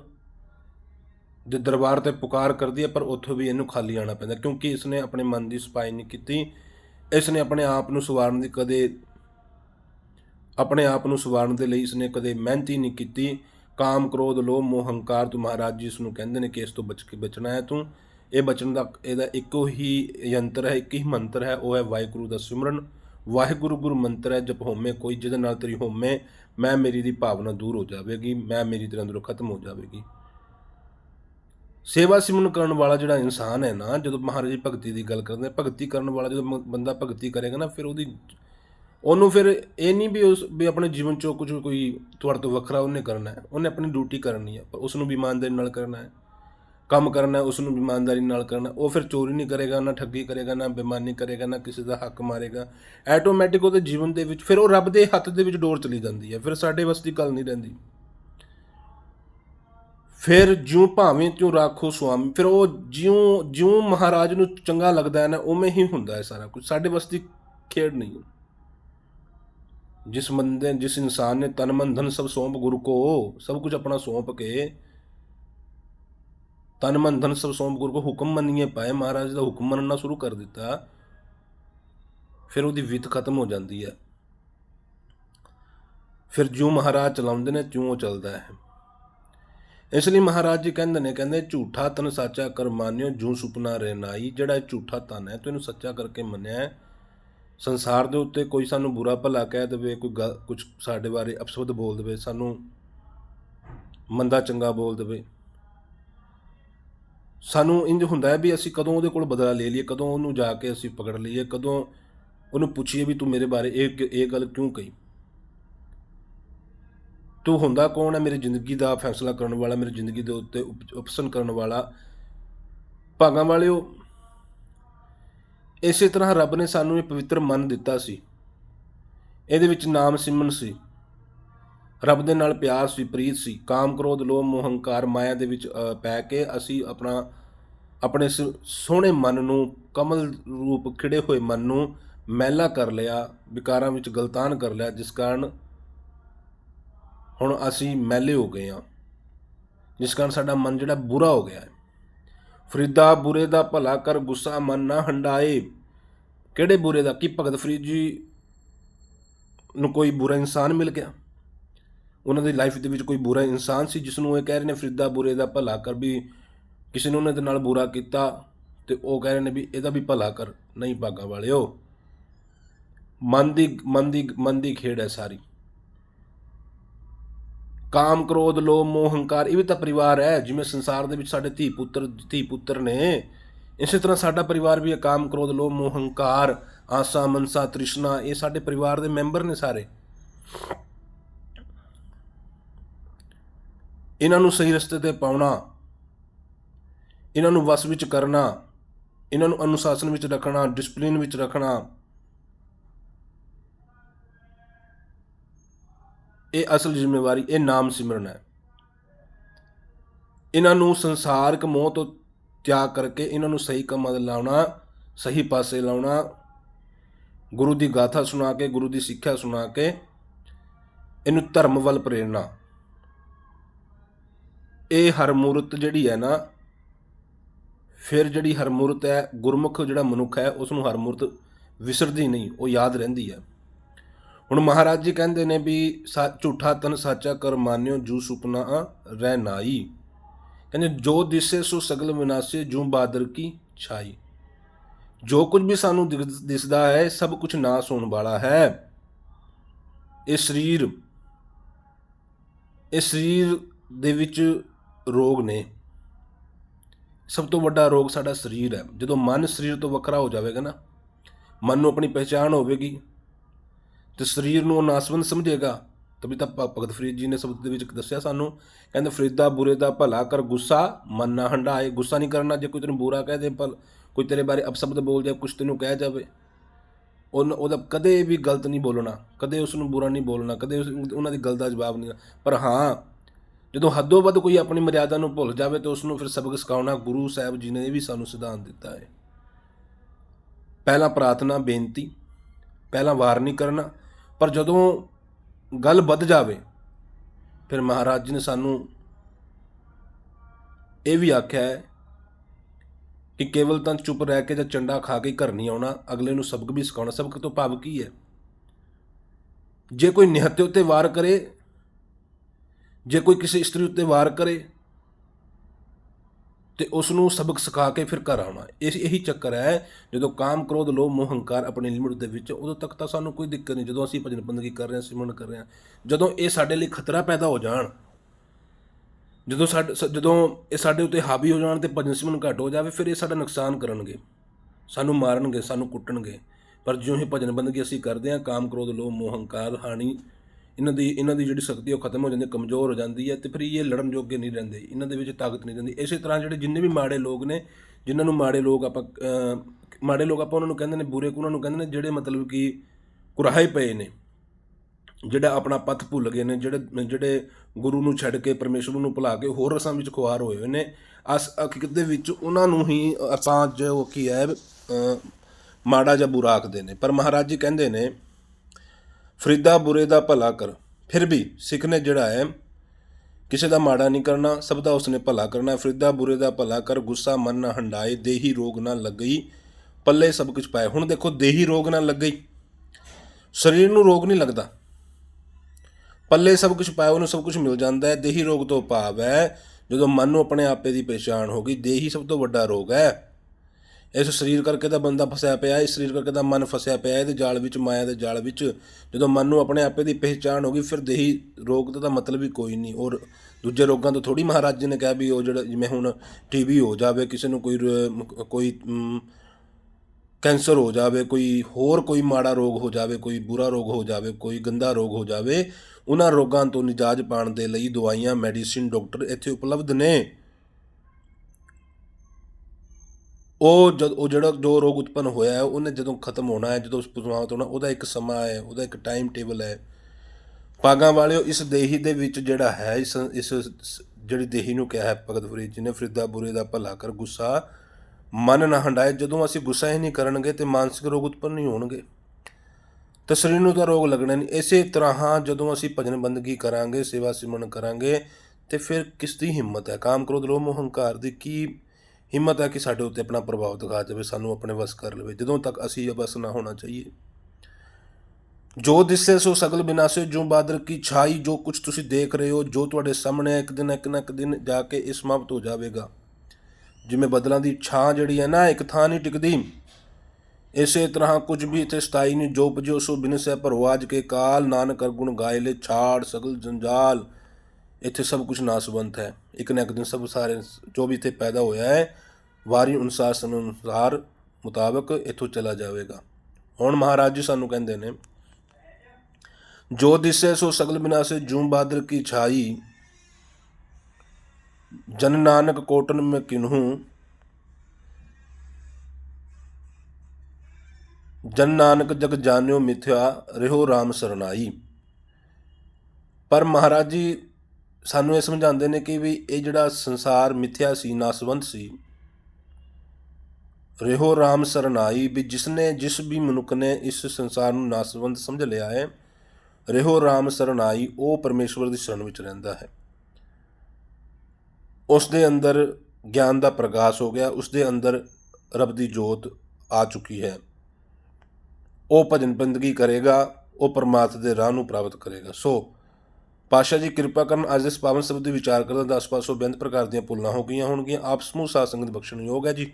ਦੇ ਦਰਬਾਰ ਤੇ ਪੁਕਾਰ ਕਰਦੀ ਹੈ, ਪਰ ਉੱਥੋਂ ਵੀ ਇਹਨੂੰ ਖਾਲੀ ਆਣਾ ਪੈਂਦਾ ਕਿਉਂਕਿ ਇਸਨੇ ਆਪਣੇ ਮਨ ਦੀ ਸਫ਼ਾਈ ਨਹੀਂ ਕੀਤੀ। ਇਸ ਨੇ ਆਪਣੇ ਆਪ ਨੂੰ ਸਵਾਰਨ ਦੀ ਕਦੇ, ਆਪਣੇ ਆਪ ਨੂੰ ਸਵਾਰਨ ਦੇ ਲਈ ਇਸਨੇ ਕਦੇ ਮਿਹਨਤ ਹੀ ਨਹੀਂ ਕੀਤੀ। ਕਾਮ ਕ੍ਰੋਧ ਲੋਭ ਮੋਹ ਹੰਕਾਰ ਤੋਂ ਮਹਾਰਾਜ ਜੀ ਇਸ ਨੂੰ ਕਹਿੰਦੇ ਨੇ ਕਿ ਇਸ ਤੋਂ ਬਚ ਕੇ ਬਚਣਾ ਹੈ ਤੂੰ। ਇਹ ਬਚਣ ਦਾ ਇਹਦਾ ਇੱਕੋ ਹੀ ਯੰਤਰ ਹੈ ਇੱਕ ਹੀ ਮੰਤਰ ਹੈ ਉਹ ਹੈ ਵਾਹਿਗੁਰੂ ਦਾ ਸਿਮਰਨ। ਵਾਹਿਗੁਰੂ ਗੁਰੂ ਮੰਤਰ ਹੈ ਜਪ ਹੋਮੇ ਕੋਈ ਜਿਹਦੇ ਨਾਲ ਤੇਰੀ ਹੋਮੇ ਮੈਂ ਮੇਰੀ ਦੀ ਭਾਵਨਾ ਦੂਰ ਹੋ ਜਾਵੇਗੀ ਮੈਂ ਮੇਰੀ ਤੇਰੇ ਅੰਦਰੋਂ ਖਤਮ ਹੋ ਜਾਵੇਗੀ। ਸੇਵਾ ਸਿਮਰਨ ਕਰਨ ਵਾਲਾ ਜਿਹੜਾ ਇਨਸਾਨ ਹੈ ਨਾ ਜਦੋਂ ਮਹਾਰਾਜ ਜੀ ਭਗਤੀ ਦੀ ਗੱਲ ਕਰਦੇ ਆ, ਭਗਤੀ ਕਰਨ ਵਾਲਾ ਜਦੋਂ ਬੰਦਾ ਭਗਤੀ ਕਰੇਗਾ ਨਾ ਫਿਰ ਉਹਦੀ ਉਹਨੂੰ ਫਿਰ ਇਹ ਨਹੀਂ ਵੀ ਉਸ ਵੀ ਆਪਣੇ ਜੀਵਨ ਚੋਂ ਕੁਝ ਕੋਈ ਤੁਹਾਡੇ ਤੋਂ ਵੱਖਰਾ ਉਹਨੇ ਕਰਨਾ ਹੈ। ਉਹਨੇ ਆਪਣੀ ਡਿਊਟੀ ਕਰਨੀ ਹੈ। ਪਰ ਉਸ ਨੂੰ ਵੀ ਇਮਾਨਦਾਰੀ ਨਾਲ ਕਰਨਾ ਹੈ। ਕੰਮ ਕਰਨਾ ਹੈ ਉਸ ਨੂੰ ਵੀ ਇਮਾਨਦਾਰੀ ਨਾਲ ਕਰਨਾ ਉਹ ਫਿਰ ਚੋਰੀ ਨਹੀਂ ਕਰੇਗਾ, ਨਾ ਠੱਗੀ ਕਰੇਗਾ, ਨਾ ਬੇਮਾਨੀ ਕਰੇਗਾ, ਨਾ ਕਿਸੇ ਦਾ ਹੱਕ ਮਾਰੇਗਾ। ਆਟੋਮੈਟਿਕ ਉਹਦੇ ਜੀਵਨ ਦੇ ਵਿੱਚ ਫਿਰ ਉਹ ਰੱਬ ਦੇ ਹੱਥ ਦੇ ਵਿੱਚ ਡੋਰ ਚਲੀ ਜਾਂਦੀ ਹੈ। ਫਿਰ ਸਾਡੇ ਵੱਸ ਦੀ ਗੱਲ ਨਹੀਂ ਰਹਿੰਦੀ। ਫਿਰ ਜਿਉਂ ਭਾਵੇਂ ਤਿਉਂ ਰਾਖੋ ਸੁਆਮੀ, ਫਿਰ ਉਹ ਜਿਉਂ ਜਿਉਂ ਮਹਾਰਾਜ ਨੂੰ ਚੰਗਾ ਲੱਗਦਾ ਹੈ ਨਾ, ਉਵੇਂ ਹੀ ਹੁੰਦਾ ਹੈ ਸਾਰਾ ਕੁਝ। ਸਾਡੇ ਵੱਸ ਦੀ ਖੇਡ ਨਹੀਂ। ਜਿਸ ਬੰਦੇ, ਜਿਸ ਇਨਸਾਨ ਨੇ ਤਨ ਮਨ ਧਨ ਸਭ ਸੌਂਪ ਗੁਰੂ ਕੋ, ਸਭ ਕੁਝ ਆਪਣਾ ਸੌਂਪ ਕੇ, ਤਨ ਮਨ ਧਨ ਸਭ ਸੌਂਪ ਗੁਰੂ ਕੋ ਹੁਕਮ ਮੰਨੀਏ ਪਾਏ ਮਹਾਰਾਜ ਦਾ, ਹੁਕਮ ਮੰਨਣਾ ਸ਼ੁਰੂ ਕਰ ਦਿੱਤਾ, ਫਿਰ ਉਹਦੀ ਵਿਤ ਖਤਮ ਹੋ ਜਾਂਦੀ ਹੈ। ਫਿਰ ਜਿਉਂ ਮਹਾਰਾਜ ਚਲਾਉਂਦੇ ਨੇ, ਤਿਉਂ ਉਹ ਚੱਲਦਾ ਹੈ। ਇਸ ਲਈ ਮਹਾਰਾਜ ਜੀ ਕਹਿੰਦੇ ਨੇ, ਕਹਿੰਦੇ ਝੂਠਾ ਤਨ ਸਾਚਾ ਕਰ ਮਾਨਿਓ ਜੂ ਸੁਪਨਾ ਰਹਿਨਾਈ ਜਿਹੜਾ ਝੂਠਾ ਤਨ ਹੈ, ਤੂੰ ਇਹਨੂੰ ਸੱਚਾ ਕਰਕੇ ਮੰਨਿਆ ਸੰਸਾਰ ਦੇ ਉੱਤੇ ਕੋਈ ਸਾਨੂੰ ਬੁਰਾ ਭਲਾ ਕਹਿ ਦੇਵੇ, ਕੋਈ ਕੁਝ ਸਾਡੇ ਬਾਰੇ ਅਪਸ਼ਬਦ ਬੋਲ ਦੇਵੇ, ਸਾਨੂੰ ਮੰਦਾ ਚੰਗਾ ਬੋਲ ਦੇਵੇ। ਸਾਨੂੰ ਇੰਜ ਹੁੰਦਾ ਹੈ ਵੀ ਅਸੀਂ ਕਦੋਂ ਉਹਦੇ ਕੋਲ ਬਦਲਾ ਲੈ ਲਈਏ, ਕਦੋਂ ਉਹਨੂੰ ਜਾ ਕੇ ਅਸੀਂ ਪਕੜ ਲਈਏ, ਕਦੋਂ ਉਹਨੂੰ ਪੁੱਛੀਏ ਵੀ ਤੂੰ ਮੇਰੇ ਬਾਰੇ ਇਹ ਇਹ ਗੱਲ ਕਿਉਂ ਕਹੀ? ਤੂੰ ਹੁੰਦਾ ਕੌਣ ਹੈ ਮੇਰੀ ਜ਼ਿੰਦਗੀ ਦਾ ਫੈਸਲਾ ਕਰਨ ਵਾਲਾ, ਮੇਰੀ ਜ਼ਿੰਦਗੀ ਦੇ ਉੱਤੇ ਉਪਸ਼ਨ ਕਰਨ ਵਾਲਾ? ਭਾਗਾਂ ਵਾਲਿਓ ਇਸੇ ਤਰ੍ਹਾਂ ਰੱਬ ਨੇ ਸਾਨੂੰ ਇਹ ਪਵਿੱਤਰ ਮਨ ਦਿੱਤਾ ਸੀ। ਇਹਦੇ ਵਿੱਚ ਨਾਮ ਸਿਮਰਨ ਸੀ। ਰੱਬ ਦੇ ਨਾਲ ਪਿਆਰ ਸੀ, ਪ੍ਰੀਤ ਸੀ। ਕਾਮ, ਕ੍ਰੋਧ, ਲੋਭ, ਮੋਹ, ਹੰਕਾਰ, ਮਾਇਆ ਦੇ ਵਿੱਚ ਪੈ ਕੇ ਅਸੀਂ ਆਪਣਾ, ਆਪਣੇ ਸ- ਸੋਹਣੇ ਮਨ ਨੂੰ, ਕਮਲ ਰੂਪ ਖਿੜੇ ਹੋਏ ਮਨ ਨੂੰ ਮੈਲਾ ਕਰ ਲਿਆ, ਵਿਕਾਰਾਂ ਵਿੱਚ ਗਲਤਾਨ ਕਰ ਲਿਆ, ਜਿਸ ਕਾਰਨ ਹੁਣ ਅਸੀਂ ਮੈਲੇ ਹੋ ਗਏ ਹਾਂ। ਜਿਸ ਕਾਰਨ ਸਾਡਾ ਮਨ ਜਿਹੜਾ ਬੁਰਾ ਹੋ ਗਿਆ ਹੈ। ਫਰੀਦਾ ਬੁਰੇ ਦਾ ਭਲਾ ਕਰ, ਗੁੱਸਾ ਮਨ ਨਾ ਹੰਡਾਏ। ਕਿਹੜੇ ਬੁਰੇ ਦਾ? ਕੀ ਭਗਤ ਫਰੀਦ ਜੀ ਨੂੰ ਕੋਈ ਬੁਰਾ ਇਨਸਾਨ ਮਿਲ ਗਿਆ? ਉਹਨਾਂ ਦੀ ਲਾਈਫ ਦੇ ਵਿੱਚ ਕੋਈ ਬੁਰਾ ਇਨਸਾਨ ਸੀ ਜਿਸ ਨੂੰ ਇਹ ਕਹਿ ਰਹੇ ਨੇ ਫਰੀਦਾ ਬੁਰੇ ਦਾ ਭਲਾ ਕਰ ਵੀ ਕਿਸੇ ਨੇ ਉਹਨਾਂ ਦੇ ਨਾਲ ਬੁਰਾ ਕੀਤਾ ਤੇ ਉਹ ਕਹਿ ਰਹੇ ਨੇ ਵੀ ਇਹਦਾ ਵੀ ਭਲਾ ਕਰ। ਨਹੀਂ ਭਾਗਾ ਵਾਲਿਓ, ਮਨ ਦੀ ਮਨ ਦੀ ਮਨ ਦੀ ਖੇਡ ਹੈ ਸਾਰੀ। ਕਾਮ, ਕ੍ਰੋਧ, ਲੋਭ, ਮੋਹ, ਹੰਕਾਰ, ਇਹ ਵੀ ਤਾਂ ਪਰਿਵਾਰ ਹੈ। ਜਿਵੇਂ ਸੰਸਾਰ ਦੇ ਵਿੱਚ ਸਾਡੇ ਧੀ ਪੁੱਤਰ ਧੀ ਪੁੱਤਰ ਨੇ, ਇਸੇ ਤਰ੍ਹਾਂ ਸਾਡਾ ਪਰਿਵਾਰ ਵੀ ਹੈ। ਕਾਮ, ਕ੍ਰੋਧ, ਲੋਭ, ਮੋਹ, ਹੰਕਾਰ, ਆਸਾ, ਮਨਸਾ, ਤ੍ਰਿਸ਼ਨਾ, ਇਹ ਸਾਡੇ ਪਰਿਵਾਰ ਦੇ ਮੈਂਬਰ ਨੇ ਸਾਰੇ। ਇਹਨਾਂ ਨੂੰ ਸਹੀ ਰਸਤੇ ਤੇ ਪਾਉਣਾ, ਇਹਨਾਂ ਨੂੰ ਵਸ ਵਿੱਚ ਕਰਨਾ, ਇਹਨਾਂ ਨੂੰ ਅਨੁਸ਼ਾਸਨ ਵਿੱਚ ਰੱਖਣਾ, ਡਿਸਪਲਿਨ ਵਿੱਚ ਰੱਖਣਾ ਇਹ ਅਸਲ ਜ਼ਿੰਮੇਵਾਰੀ, ਇਹ ਨਾਮ ਸਿਮਰਨ ਹੈ। ਇਹਨਾਂ ਨੂੰ ਸੰਸਾਰਕ ਮੋਹ ਤੋਂ ਤਿਆਗ ਕਰਕੇ ਇਹਨਾਂ ਨੂੰ ਸਹੀ ਕੰਮਾਂ ਤੇ ਲਾਉਣਾ, ਸਹੀ ਪਾਸੇ ਲਾਉਣਾ, ਗੁਰੂ ਦੀ ਗਾਥਾ ਸੁਣਾ ਕੇ, ਗੁਰੂ ਦੀ ਸਿੱਖਿਆ ਸੁਣਾ ਕੇ ਇਹਨੂੰ ਧਰਮ ਵੱਲ ਪ੍ਰੇਰਨਾ ਇਹ ਹਰਮੂਰਤ ਜਿਹੜੀ ਹੈ ਨਾ, ਫਿਰ ਜਿਹੜੀ ਹਰਮੂਰਤ ਹੈ, ਗੁਰਮੁਖ ਜਿਹੜਾ ਮਨੁੱਖ ਹੈ ਉਸ ਨੂੰ ਹਰਮੂਰਤ ਵਿਸਰਦੀ ਨਹੀਂ, ਉਹ ਯਾਦ ਰਹਿੰਦੀ ਹੈ। ਹੁਣ ਮਹਾਰਾਜ ਜੀ ਕਹਿੰਦੇ ਨੇ ਵੀ ਸਾ- ਝੂਠਾ ਤਨ ਸਾਚਾ ਕਰ ਮਾਨਿਓ, ਜੂ ਸੁਪਨਾ ਰਹਿ ਨਾਈ। ਕਹਿੰਦੇ, ਜੋ ਦਿਸੇ ਸੋ ਸਗਲ ਵਿਨਾਸ਼ੇ, ਜੂ ਬਾਦਰ ਕੀ ਛਾਈ। ਜੋ ਕੁਝ ਵੀ ਸਾਨੂੰ ਦਿਖ- ਦਿਸਦਾ ਹੈ, ਸਭ ਕੁਝ ਨਾਸ ਹੋਣ ਵਾਲਾ ਹੈ। ਇਹ ਸਰੀਰ ਇਹ ਸਰੀਰ ਦੇ ਵਿੱਚ ਰੋਗ ਨੇ। ਸਭ ਤੋਂ ਵੱਡਾ ਰੋਗ ਸਾਡਾ ਸਰੀਰ ਹੈ। ਜਦੋਂ ਮਨ ਸਰੀਰ ਤੋਂ ਵੱਖਰਾ ਹੋ ਜਾਵੇਗਾ ਨਾ, ਮਨ ਨੂੰ ਆਪਣੀ ਪਹਿਚਾਣ ਹੋਵੇਗੀ। ਤੇ ਸਰੀਰ ਨੂੰ ਉਹ ਨਾਸਵੰਦ ਸਮਝੇਗਾ। ਤभी ਤਾਂ ਭਗਤ ਫਰੀਦ ਜੀ ਨੇ ਸ਼ਬਦ ਦੇ ਵਿੱਚ ਦੱਸਿਆ ਸਾਨੂੰ, ਕਹਿੰਦੇ ਫਰੀਦਾ ਬੁਰੇ ਦਾ ਭਲਾ ਕਰ ਗੁੱਸਾ, ਮਨ ਨਾ ਹੰਡਾਏ। ਗੁੱਸਾ ਨਹੀਂ ਕਰਨਾ ਜੇ ਕੋਈ ਤੈਨੂੰ ਬੁਰਾ ਕਹਿ ਦੇ, ਪਰ ਕੋਈ ਤੇਰੇ ਬਾਰੇ ਅਪਸ਼ਬਦ ਬੋਲ ਜਾਵੇ ਕੁਛ ਤੈਨੂੰ ਕਹਿ ਜਾਵੇ, ਉਹਨ, ਉਹਦਾ ਕਦੇ ਵੀ ਗਲਤ ਨਹੀਂ ਬੋਲਣਾ। ਕਦੇ ਉਸ ਨੂੰ ਬੁਰਾ ਨਹੀਂ ਬੋਲਣਾ, ਕਦੇ ਉਸ- ਉਹਨਾਂ ਦੀ ਗਲਤ ਦਾ ਜਵਾਬ ਨਹੀਂ ਪਰ ਹਾਂ, ਜਦੋਂ ਹੱਦੋਂ ਵੱਧ ਕੋਈ ਆਪਣੀ ਮਰਿਆਦਾ ਨੂੰ ਭੁੱਲ ਜਾਵੇ, ਤਾਂ ਉਸ ਨੂੰ ਫਿਰ ਸਬਕ ਸਿਖਾਉਣਾ ਗੁਰੂ ਸਾਹਿਬ ਜੀ ਨੇ ਇਹ ਵੀ ਸਾਨੂੰ ਸਿਧਾਂਤ ਦਿੱਤਾ ਹੈ। ਪਹਿਲਾਂ ਪ੍ਰਾਰਥਨਾ, ਬੇਨਤੀ। ਪਹਿਲਾਂ ਵਾਰ ਨਹੀਂ ਕਰਨਾ। ਪਰ ਜਦੋਂ ਗੱਲ ਵੱਧ ਜਾਵੇ, ਫਿਰ ਮਹਾਰਾਜ ਜੀ ਨੇ ਸਾਨੂੰ ਇਹ ਵੀ ਆਖਿਆ ਹੈ ਕਿ ਕੇਵਲ ਤਾਂ ਚੁੱਪ ਰਹਿ ਕੇ ਜਾਂ ਚੰਡਾ ਖਾ ਕੇ ਘਰ ਨਹੀਂ ਆਉਣਾ, ਅਗਲੇ ਨੂੰ ਸਬਕ ਵੀ ਸਿਖਾਉਣਾ। ਸਬਕ ਤੋਂ ਭਾਵ ਕੀ ਹੈ? ਜੇ ਕੋਈ ਨਿਹੱਤੇ ਉੱਤੇ ਵਾਰ ਕਰੇ, ਜੇ ਕੋਈ ਕਿਸੇ ਇਸਤਰੀ ਉੱਤੇ ਵਾਰ ਕਰੇ ਤੇ ਉਸ ਨੂੰ ਸਬਕ ਸਿਖਾ ਕੇ ਫਿਰ ਘਰ ਆਉਣਾ। ਇਹ ਇਹੀ ਚੱਕਰ ਹੈ, ਜਦੋਂ ਕਾਮ, ਕ੍ਰੋਧ, ਲੋਭ, ਮੋਹ, ਹੰਕਾਰ ਆਪਣੀ ਲਿਮਿਟ ਦੇ ਵਿੱਚ, ਉਦੋਂ ਤੱਕ ਤਾਂ ਸਾਨੂੰ ਕੋਈ ਦਿੱਕਤ ਨਹੀਂ। ਜਦੋਂ ਅਸੀਂ ਭਜਨ ਬੰਦਗੀ ਕਰ ਰਹੇ ਹਾਂ, ਸਿਮਰਨ ਕਰ ਰਹੇ ਹਾਂ, ਜਦੋਂ ਇਹ ਸਾਡੇ ਲਈ ਖਤਰਾ ਪੈਦਾ ਹੋ ਜਾਣ, ਜਦੋਂ ਸਾਡੇ ਜਦੋਂ ਇਹ ਸਾਡੇ ਉੱਤੇ ਹਾਵੀ ਹੋ ਜਾਣ ਤੇ ਭਜਨ ਸਿਮਰਨ ਘੱਟ ਹੋ ਜਾਵੇ, ਫਿਰ ਇਹ ਸਾਡਾ ਨੁਕਸਾਨ ਕਰਨਗੇ। ਸਾਨੂੰ ਮਾਰਨਗੇ, ਸਾਨੂੰ ਕੁੱਟਣਗੇ। ਪਰ ਜਿਉਂ ਹੀ ਭਜਨ ਬੰਦਗੀ ਅਸੀਂ ਕਰਦੇ ਹਾਂ, ਕਾਮ, ਕ੍ਰੋਧ, ਲੋਭ, ਮੋਹ, ਹੰਕਾਰ ਹਾਨੀ ਇਹਨਾਂ ਦੀ ਇਹਨਾਂ ਦੀ ਜਿਹੜੀ ਸ਼ਕਤੀ ਉਹ ਖਤਮ ਹੋ ਜਾਂਦੀ, ਕਮਜ਼ੋਰ ਹੋ ਜਾਂਦੀ ਹੈ ਤੇ ਫਿਰ ਇਹ ਲੜਨ ਜੋਗੇ ਨਹੀਂ ਰਹਿੰਦੇ। ਇਹਨਾਂ ਦੇ ਵਿੱਚ ਤਾਕਤ ਨਹੀਂ ਰਹਿੰਦੀ। ਇਸੇ ਤਰ੍ਹਾਂ ਜਿਹੜੇ ਜਿੰਨੇ ਵੀ ਮਾੜੇ ਲੋਕ ਨੇ, ਜਿਨ੍ਹਾਂ ਨੂੰ ਮਾੜੇ ਲੋਕ ਆਪਾਂ ਮਾੜੇ ਲੋਕ ਆਪਾਂ ਉਹਨਾਂ ਨੂੰ ਕਹਿੰਦੇ ਨੇ, ਬੁਰੇ ਉਹਨਾਂ ਨੂੰ ਕਹਿੰਦੇ ਨੇ, ਜਿਹੜੇ ਮਤਲਬ ਕਿ ਕੁਰਾਹੇ ਪਏ ਨੇ, ਜਿਹੜਾ ਆਪਣਾ ਪੱਥ ਭੁੱਲ ਗਏ ਨੇ, ਜਿਹੜੇ ਜਿਹੜੇ ਗੁਰੂ ਨੂੰ ਛੱਡ ਕੇ ਪਰਮੇਸ਼ਵਰ ਨੂੰ ਭੁਲਾ ਕੇ ਹੋਰ ਰਸਾਂ ਵਿੱਚ ਖੁਆਰ ਹੋਏ ਹੋਏ ਨੇ ਅਸ ਹਕੀਕਤ ਦੇ ਵਿੱਚ ਉਹਨਾਂ ਨੂੰ ਹੀ ਆਪਾਂ ਜੋ ਕੀ ਹੈ ਮਾੜਾ ਜਾਂ ਬੁਰਾ ਆਖਦੇ ਨੇ। ਪਰ ਮਹਾਰਾਜ ਜੀ ਕਹਿੰਦੇ ਨੇ ਫਰੀਦਾ ਬੁਰੇ ਦਾ ਭਲਾ ਕਰ। ਫਿਰ ਵੀ ਸਿੱਖ ਨੇ ਜਿਹੜਾ ਹੈ, ਕਿਸੇ ਦਾ ਮਾੜਾ ਨਹੀਂ ਕਰਨਾ, ਸਭ ਦਾ ਉਸਨੇ ਭਲਾ ਕਰਨਾ ਫਰੀਦਾ ਬੁਰੇ ਦਾ ਭਲਾ ਕਰ, ਗੁੱਸਾ, ਮਨ ਨਾ ਹੰਡਾਏ, ਦੇਹੀ ਰੋਗ ਨਾ ਲੱਗਈ। ਪੱਲੇ ਸਭ ਕੁਝ ਪਾਏ। ਹੁਣ ਦੇਖੋ, ਦੇਹੀ ਰੋਗ ਨਾ ਲੱਗਈ। ਸਰੀਰ ਨੂੰ ਰੋਗ ਨਹੀਂ ਲੱਗਦਾ। ਪੱਲੇ ਸਭ ਕੁਝ ਪਾਇਆ ਉਹਨੂੰ ਸਭ ਕੁਝ ਮਿਲ ਜਾਂਦਾ ਹੈ। ਦੇਹੀ ਰੋਗ ਤੋਂ ਭਾਵ ਹੈ, ਜਦੋਂ ਮਨ ਨੂੰ ਆਪਣੇ ਆਪੇ ਦੀ ਪਛਾਣ ਹੋ ਗਈ, ਦੇਹੀ ਸਭ ਤੋਂ ਵੱਡਾ ਰੋਗ ਹੈ। ਇਸ ਸਰੀਰ ਕਰਕੇ ਤਾਂ ਬੰਦਾ ਫਸਿਆ ਪਿਆ, ਇਸ ਸਰੀਰ ਕਰਕੇ ਤਾਂ ਮਨ ਫਸਿਆ ਪਿਆ, ਇਹਦੇ ਜਾਲ ਵਿੱਚ, ਮਾਇਆ ਦੇ ਜਾਲ ਵਿੱਚ। ਜਦੋਂ ਮਨ ਨੂੰ ਆਪਣੇ ਆਪੇ ਦੀ ਪਹਿਚਾਣ ਹੋ ਗਈ, ਫਿਰ ਦੇਹੀ ਰੋਗ ਦਾ ਤਾਂ ਮਤਲਬ ਹੀ ਕੋਈ ਨਹੀਂ। ਔਰ ਦੂਜੇ ਰੋਗਾਂ ਤੋਂ ਥੋੜੀ ਮਹਾਰਾਜ ਜੀ ਨੇ ਕਿਹਾ ਵੀ ਉਹ ਜਿਹੜਾ ਜਿਵੇਂ ਹੁਣ ਟੀਬੀ ਹੋ ਜਾਵੇ, ਕਿਸੇ ਨੂੰ ਕੋਈ ਕੋਈ ਕੈਂਸਰ ਹੋ ਜਾਵੇ, ਕੋਈ ਹੋਰ ਕੋਈ ਮਾੜਾ ਰੋਗ ਹੋ ਜਾਵੇ, ਕੋਈ ਬੁਰਾ ਰੋਗ ਹੋ ਜਾਵੇ, ਕੋਈ ਗੰਦਾ ਰੋਗ ਹੋ ਜਾਵੇ, ਉਹਨਾਂ ਰੋਗਾਂ ਤੋਂ ਨਿਜਾਜ ਪਾਉਣ ਦੇ ਲਈ ਦਵਾਈਆਂ, ਮੈਡੀਸਿਨ, ਡਾਕਟਰ ਇੱਥੇ ਉਪਲਬਧ ਨੇ। ਉਹ ਜਦ, ਉਹ ਜਿਹੜਾ ਜੋ ਰੋਗ ਉਤਪੰਨ ਹੋਇਆ ਹੈ, ਉਹਨੇ ਜਦੋਂ ਖਤਮ ਹੋਣਾ ਹੈ, ਜਦੋਂ ਸਮਾਪਤ ਹੋਣਾ, ਉਹਦਾ ਇੱਕ ਸਮਾਂ ਹੈ, ਉਹਦਾ ਇੱਕ ਟਾਈਮ ਟੇਬਲ ਹੈ। ਪਾਗਾਂ ਵਾਲਿਓ, ਇਸ ਦੇਹੀ ਦੇ ਵਿੱਚ ਜਿਹੜਾ ਹੈ, ਇਸ ਇਸ ਜਿਹੜੀ ਦੇਹੀ ਨੂੰ ਕਿਹਾ ਹੈ ਭਗਤ ਫਰੀਦ ਜੀ ਨੇ, ਫਰੀਦਾ ਬੁਰੇ ਦਾ ਭਲਾ ਕਰ, ਗੁੱਸਾ ਮਨ ਨਾ ਹੰਡਾਏ, ਜਦੋਂ ਅਸੀਂ ਗੁੱਸਾ ਹੀ ਨਹੀਂ ਕਰਨਗੇ ਤੇ ਮਾਨਸਿਕ ਰੋਗ ਉਤਪੰਨ ਨਹੀਂ ਹੋਣਗੇ। ਤੇ ਸਰੀਰ ਨੂੰ ਤਾਂ ਰੋਗ ਲੱਗਣੇ ਨਹੀਂ ਇਸੇ ਤਰ੍ਹਾਂ ਜਦੋਂ ਅਸੀਂ ਭਜਨ ਬੰਦਗੀ ਕਰਾਂਗੇ, ਸੇਵਾ ਸਿਮਰਨ ਕਰਾਂਗੇ, ਤੇ ਫਿਰ ਕਿਸ ਦੀ ਹਿੰਮਤ ਹੈ? ਕਾਮ, ਕ੍ਰੋਧ, ਲੋਭ ਮੋਹ ਹੰਕਾਰ ਦੀ ਕੀ ਹਿੰਮਤ ਹੈ ਕਿ ਸਾਡੇ ਉੱਤੇ ਆਪਣਾ ਪ੍ਰਭਾਵ ਦਿਖਾ ਜਾਵੇ ਸਾਨੂੰ ਆਪਣੇ ਵਸ ਕਰ ਲਵੇ। ਜਦੋਂ ਤੱਕ ਅਸੀਂ ਬਸ ਨਾ ਹੋਣਾ ਚਾਹੀਏ। ਜੋ ਦਿਸੇ ਸੋ ਸਗਲ ਬਿਨਾਸੇ ਜੋ ਬਾਦਰ ਕੀ ਛਾਈ ਜੋ ਕੁਝ ਤੁਸੀਂ ਦੇਖ ਰਹੇ ਹੋ ਜੋ ਤੁਹਾਡੇ ਸਾਹਮਣੇ ਹੈ, ਇੱਕ ਦਿਨ ਇੱਕ ਨਾ ਇੱਕ ਦਿਨ ਜਾ ਕੇ ਇਹ ਸਮਾਪਤ ਹੋ ਜਾਵੇਗਾ। ਜਿਵੇਂ ਬਦਲਾਂ ਦੀ ਛਾਂ ਜਿਹੜੀ ਹੈ ਨਾ ਇੱਕ ਥਾਂ ਨਹੀਂ ਟਿਕਦੀ। ਇਸੇ ਤਰ੍ਹਾਂ ਕੁਝ ਵੀ ਇਥੇ ਸਤਾਈ ਨਹੀਂ ਜੋ ਪਜੋ ਸੋ ਬਿਨਸੈ ਭਰਵਾਜ ਕੇ ਕਾਲ ਨਾਨਕ ਅਰਗੁਣ ਗਾਇਲੇ ਛਾੜ ਸਗਲ ਜੰਜਾਲ। ਇੱਥੇ ਸਭ ਕੁਝ ਨਾਸਵੰਤ ਹੈ। ਇੱਕ ਨਾ ਇੱਕ ਦਿਨ ਸਭ ਸਾਰੇ ਜੋ ਵੀ ਇੱਥੇ ਪੈਦਾ ਹੋਇਆ ਹੈ, ਵਾਰੀ ਅਨੁਸਾਰ ਅਨੁਸਾਰ ਮੁਤਾਬਕ ਇੱਥੋਂ ਚਲਾ ਜਾਵੇਗਾ। ਹੁਣ ਮਹਾਰਾਜ ਜੀ ਸਾਨੂੰ ਕਹਿੰਦੇ ਨੇ, ਜੋ ਦਿਸੈ ਸੋ ਸਗਲ ਬਿਨਾਸੇ ਜੂਮ ਬਾਦਰ ਕੀ ਛਾਈ, ਜਨ ਨਾਨਕ ਕੋਟਨ ਮੈਂ ਕਿਨਹੂ, ਜਨ ਨਾਨਕ ਜਗ ਜਾਣਿਓ ਮਿਥਿਆ ਰਹਿਓ RAM ਸਰਨਾਈ। ਪਰ ਮਹਾਰਾਜ ਜੀ ਸਾਨੂੰ ਇਹ ਸਮਝਾਉਂਦੇ ਨੇ ਕਿ ਵੀ ਇਹ ਜਿਹੜਾ ਸੰਸਾਰ ਮਿਥਿਆ ਸੀ, ਨਾਸਵੰਤ ਸੀ ਰਹਿਓ RAM ਸਰਨਾਈ ਵੀ ਜਿਸਨੇ ਜਿਸ ਵੀ ਮਨੁੱਖ ਨੇ ਇਸ ਸੰਸਾਰ ਨੂੰ ਨਾਸਵੰਤ ਸਮਝ ਲਿਆ ਹੈ ਰਹਿਓ RAM ਸਰਨਾਈ ਉਹ ਪਰਮੇਸ਼ਵਰ ਦੀ ਸ਼ਰਨ ਵਿੱਚ ਰਹਿੰਦਾ ਹੈ। ਉਸ ਦੇ ਅੰਦਰ ਗਿਆਨ ਦਾ ਪ੍ਰਕਾਸ਼ ਹੋ ਗਿਆ ਉਸ ਦੇ ਅੰਦਰ ਰੱਬ ਦੀ ਜੋਤ ਆ ਚੁੱਕੀ ਹੈ। ਉਹ ਭਜਨ ਬੰਦਗੀ ਕਰੇਗਾ, ਉਹ ਪਰਮਾਤਮਾ ਦੇ ਰਾਹ ਨੂੰ ਪ੍ਰਾਪਤ ਕਰੇਗਾ। ਸੋ ਪਾਸ਼ਾ ਜੀ, ਕਿਰਪਾ ਕਰਨ ਅੱਜ ਇਸ ਪਾਵਨ ਸ਼ਬਦ ਦੀ ਵਿਚਾਰ ਕਰਨ ਦਾ ਆਸ-ਪਾਸੋਂ ਬੇਅੰਤ ਪ੍ਰਕਾਰ ਦੀਆਂ ਭੁੱਲਾਂ ਹੋ ਗਈਆਂ ਹੋਣਗੀਆਂ। ਆਪ ਸਮੂਹ ਸਾਧ ਸੰਗਤ ਬਖਸ਼ਣਯੋਗ ਹੈ ਜੀ।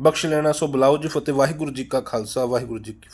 ਬਖਸ਼ ਲੈਣਾ ਸੋ ਬੁਲਾਓ ਜੀ, ਫਤਿਹ ਵਾਹਿਗੁਰੂ ਜੀ ਕਾ ਖਾਲਸਾ, ਵਾਹਿਗੁਰੂ ਜੀ ਕੀ ਫਤਿਹ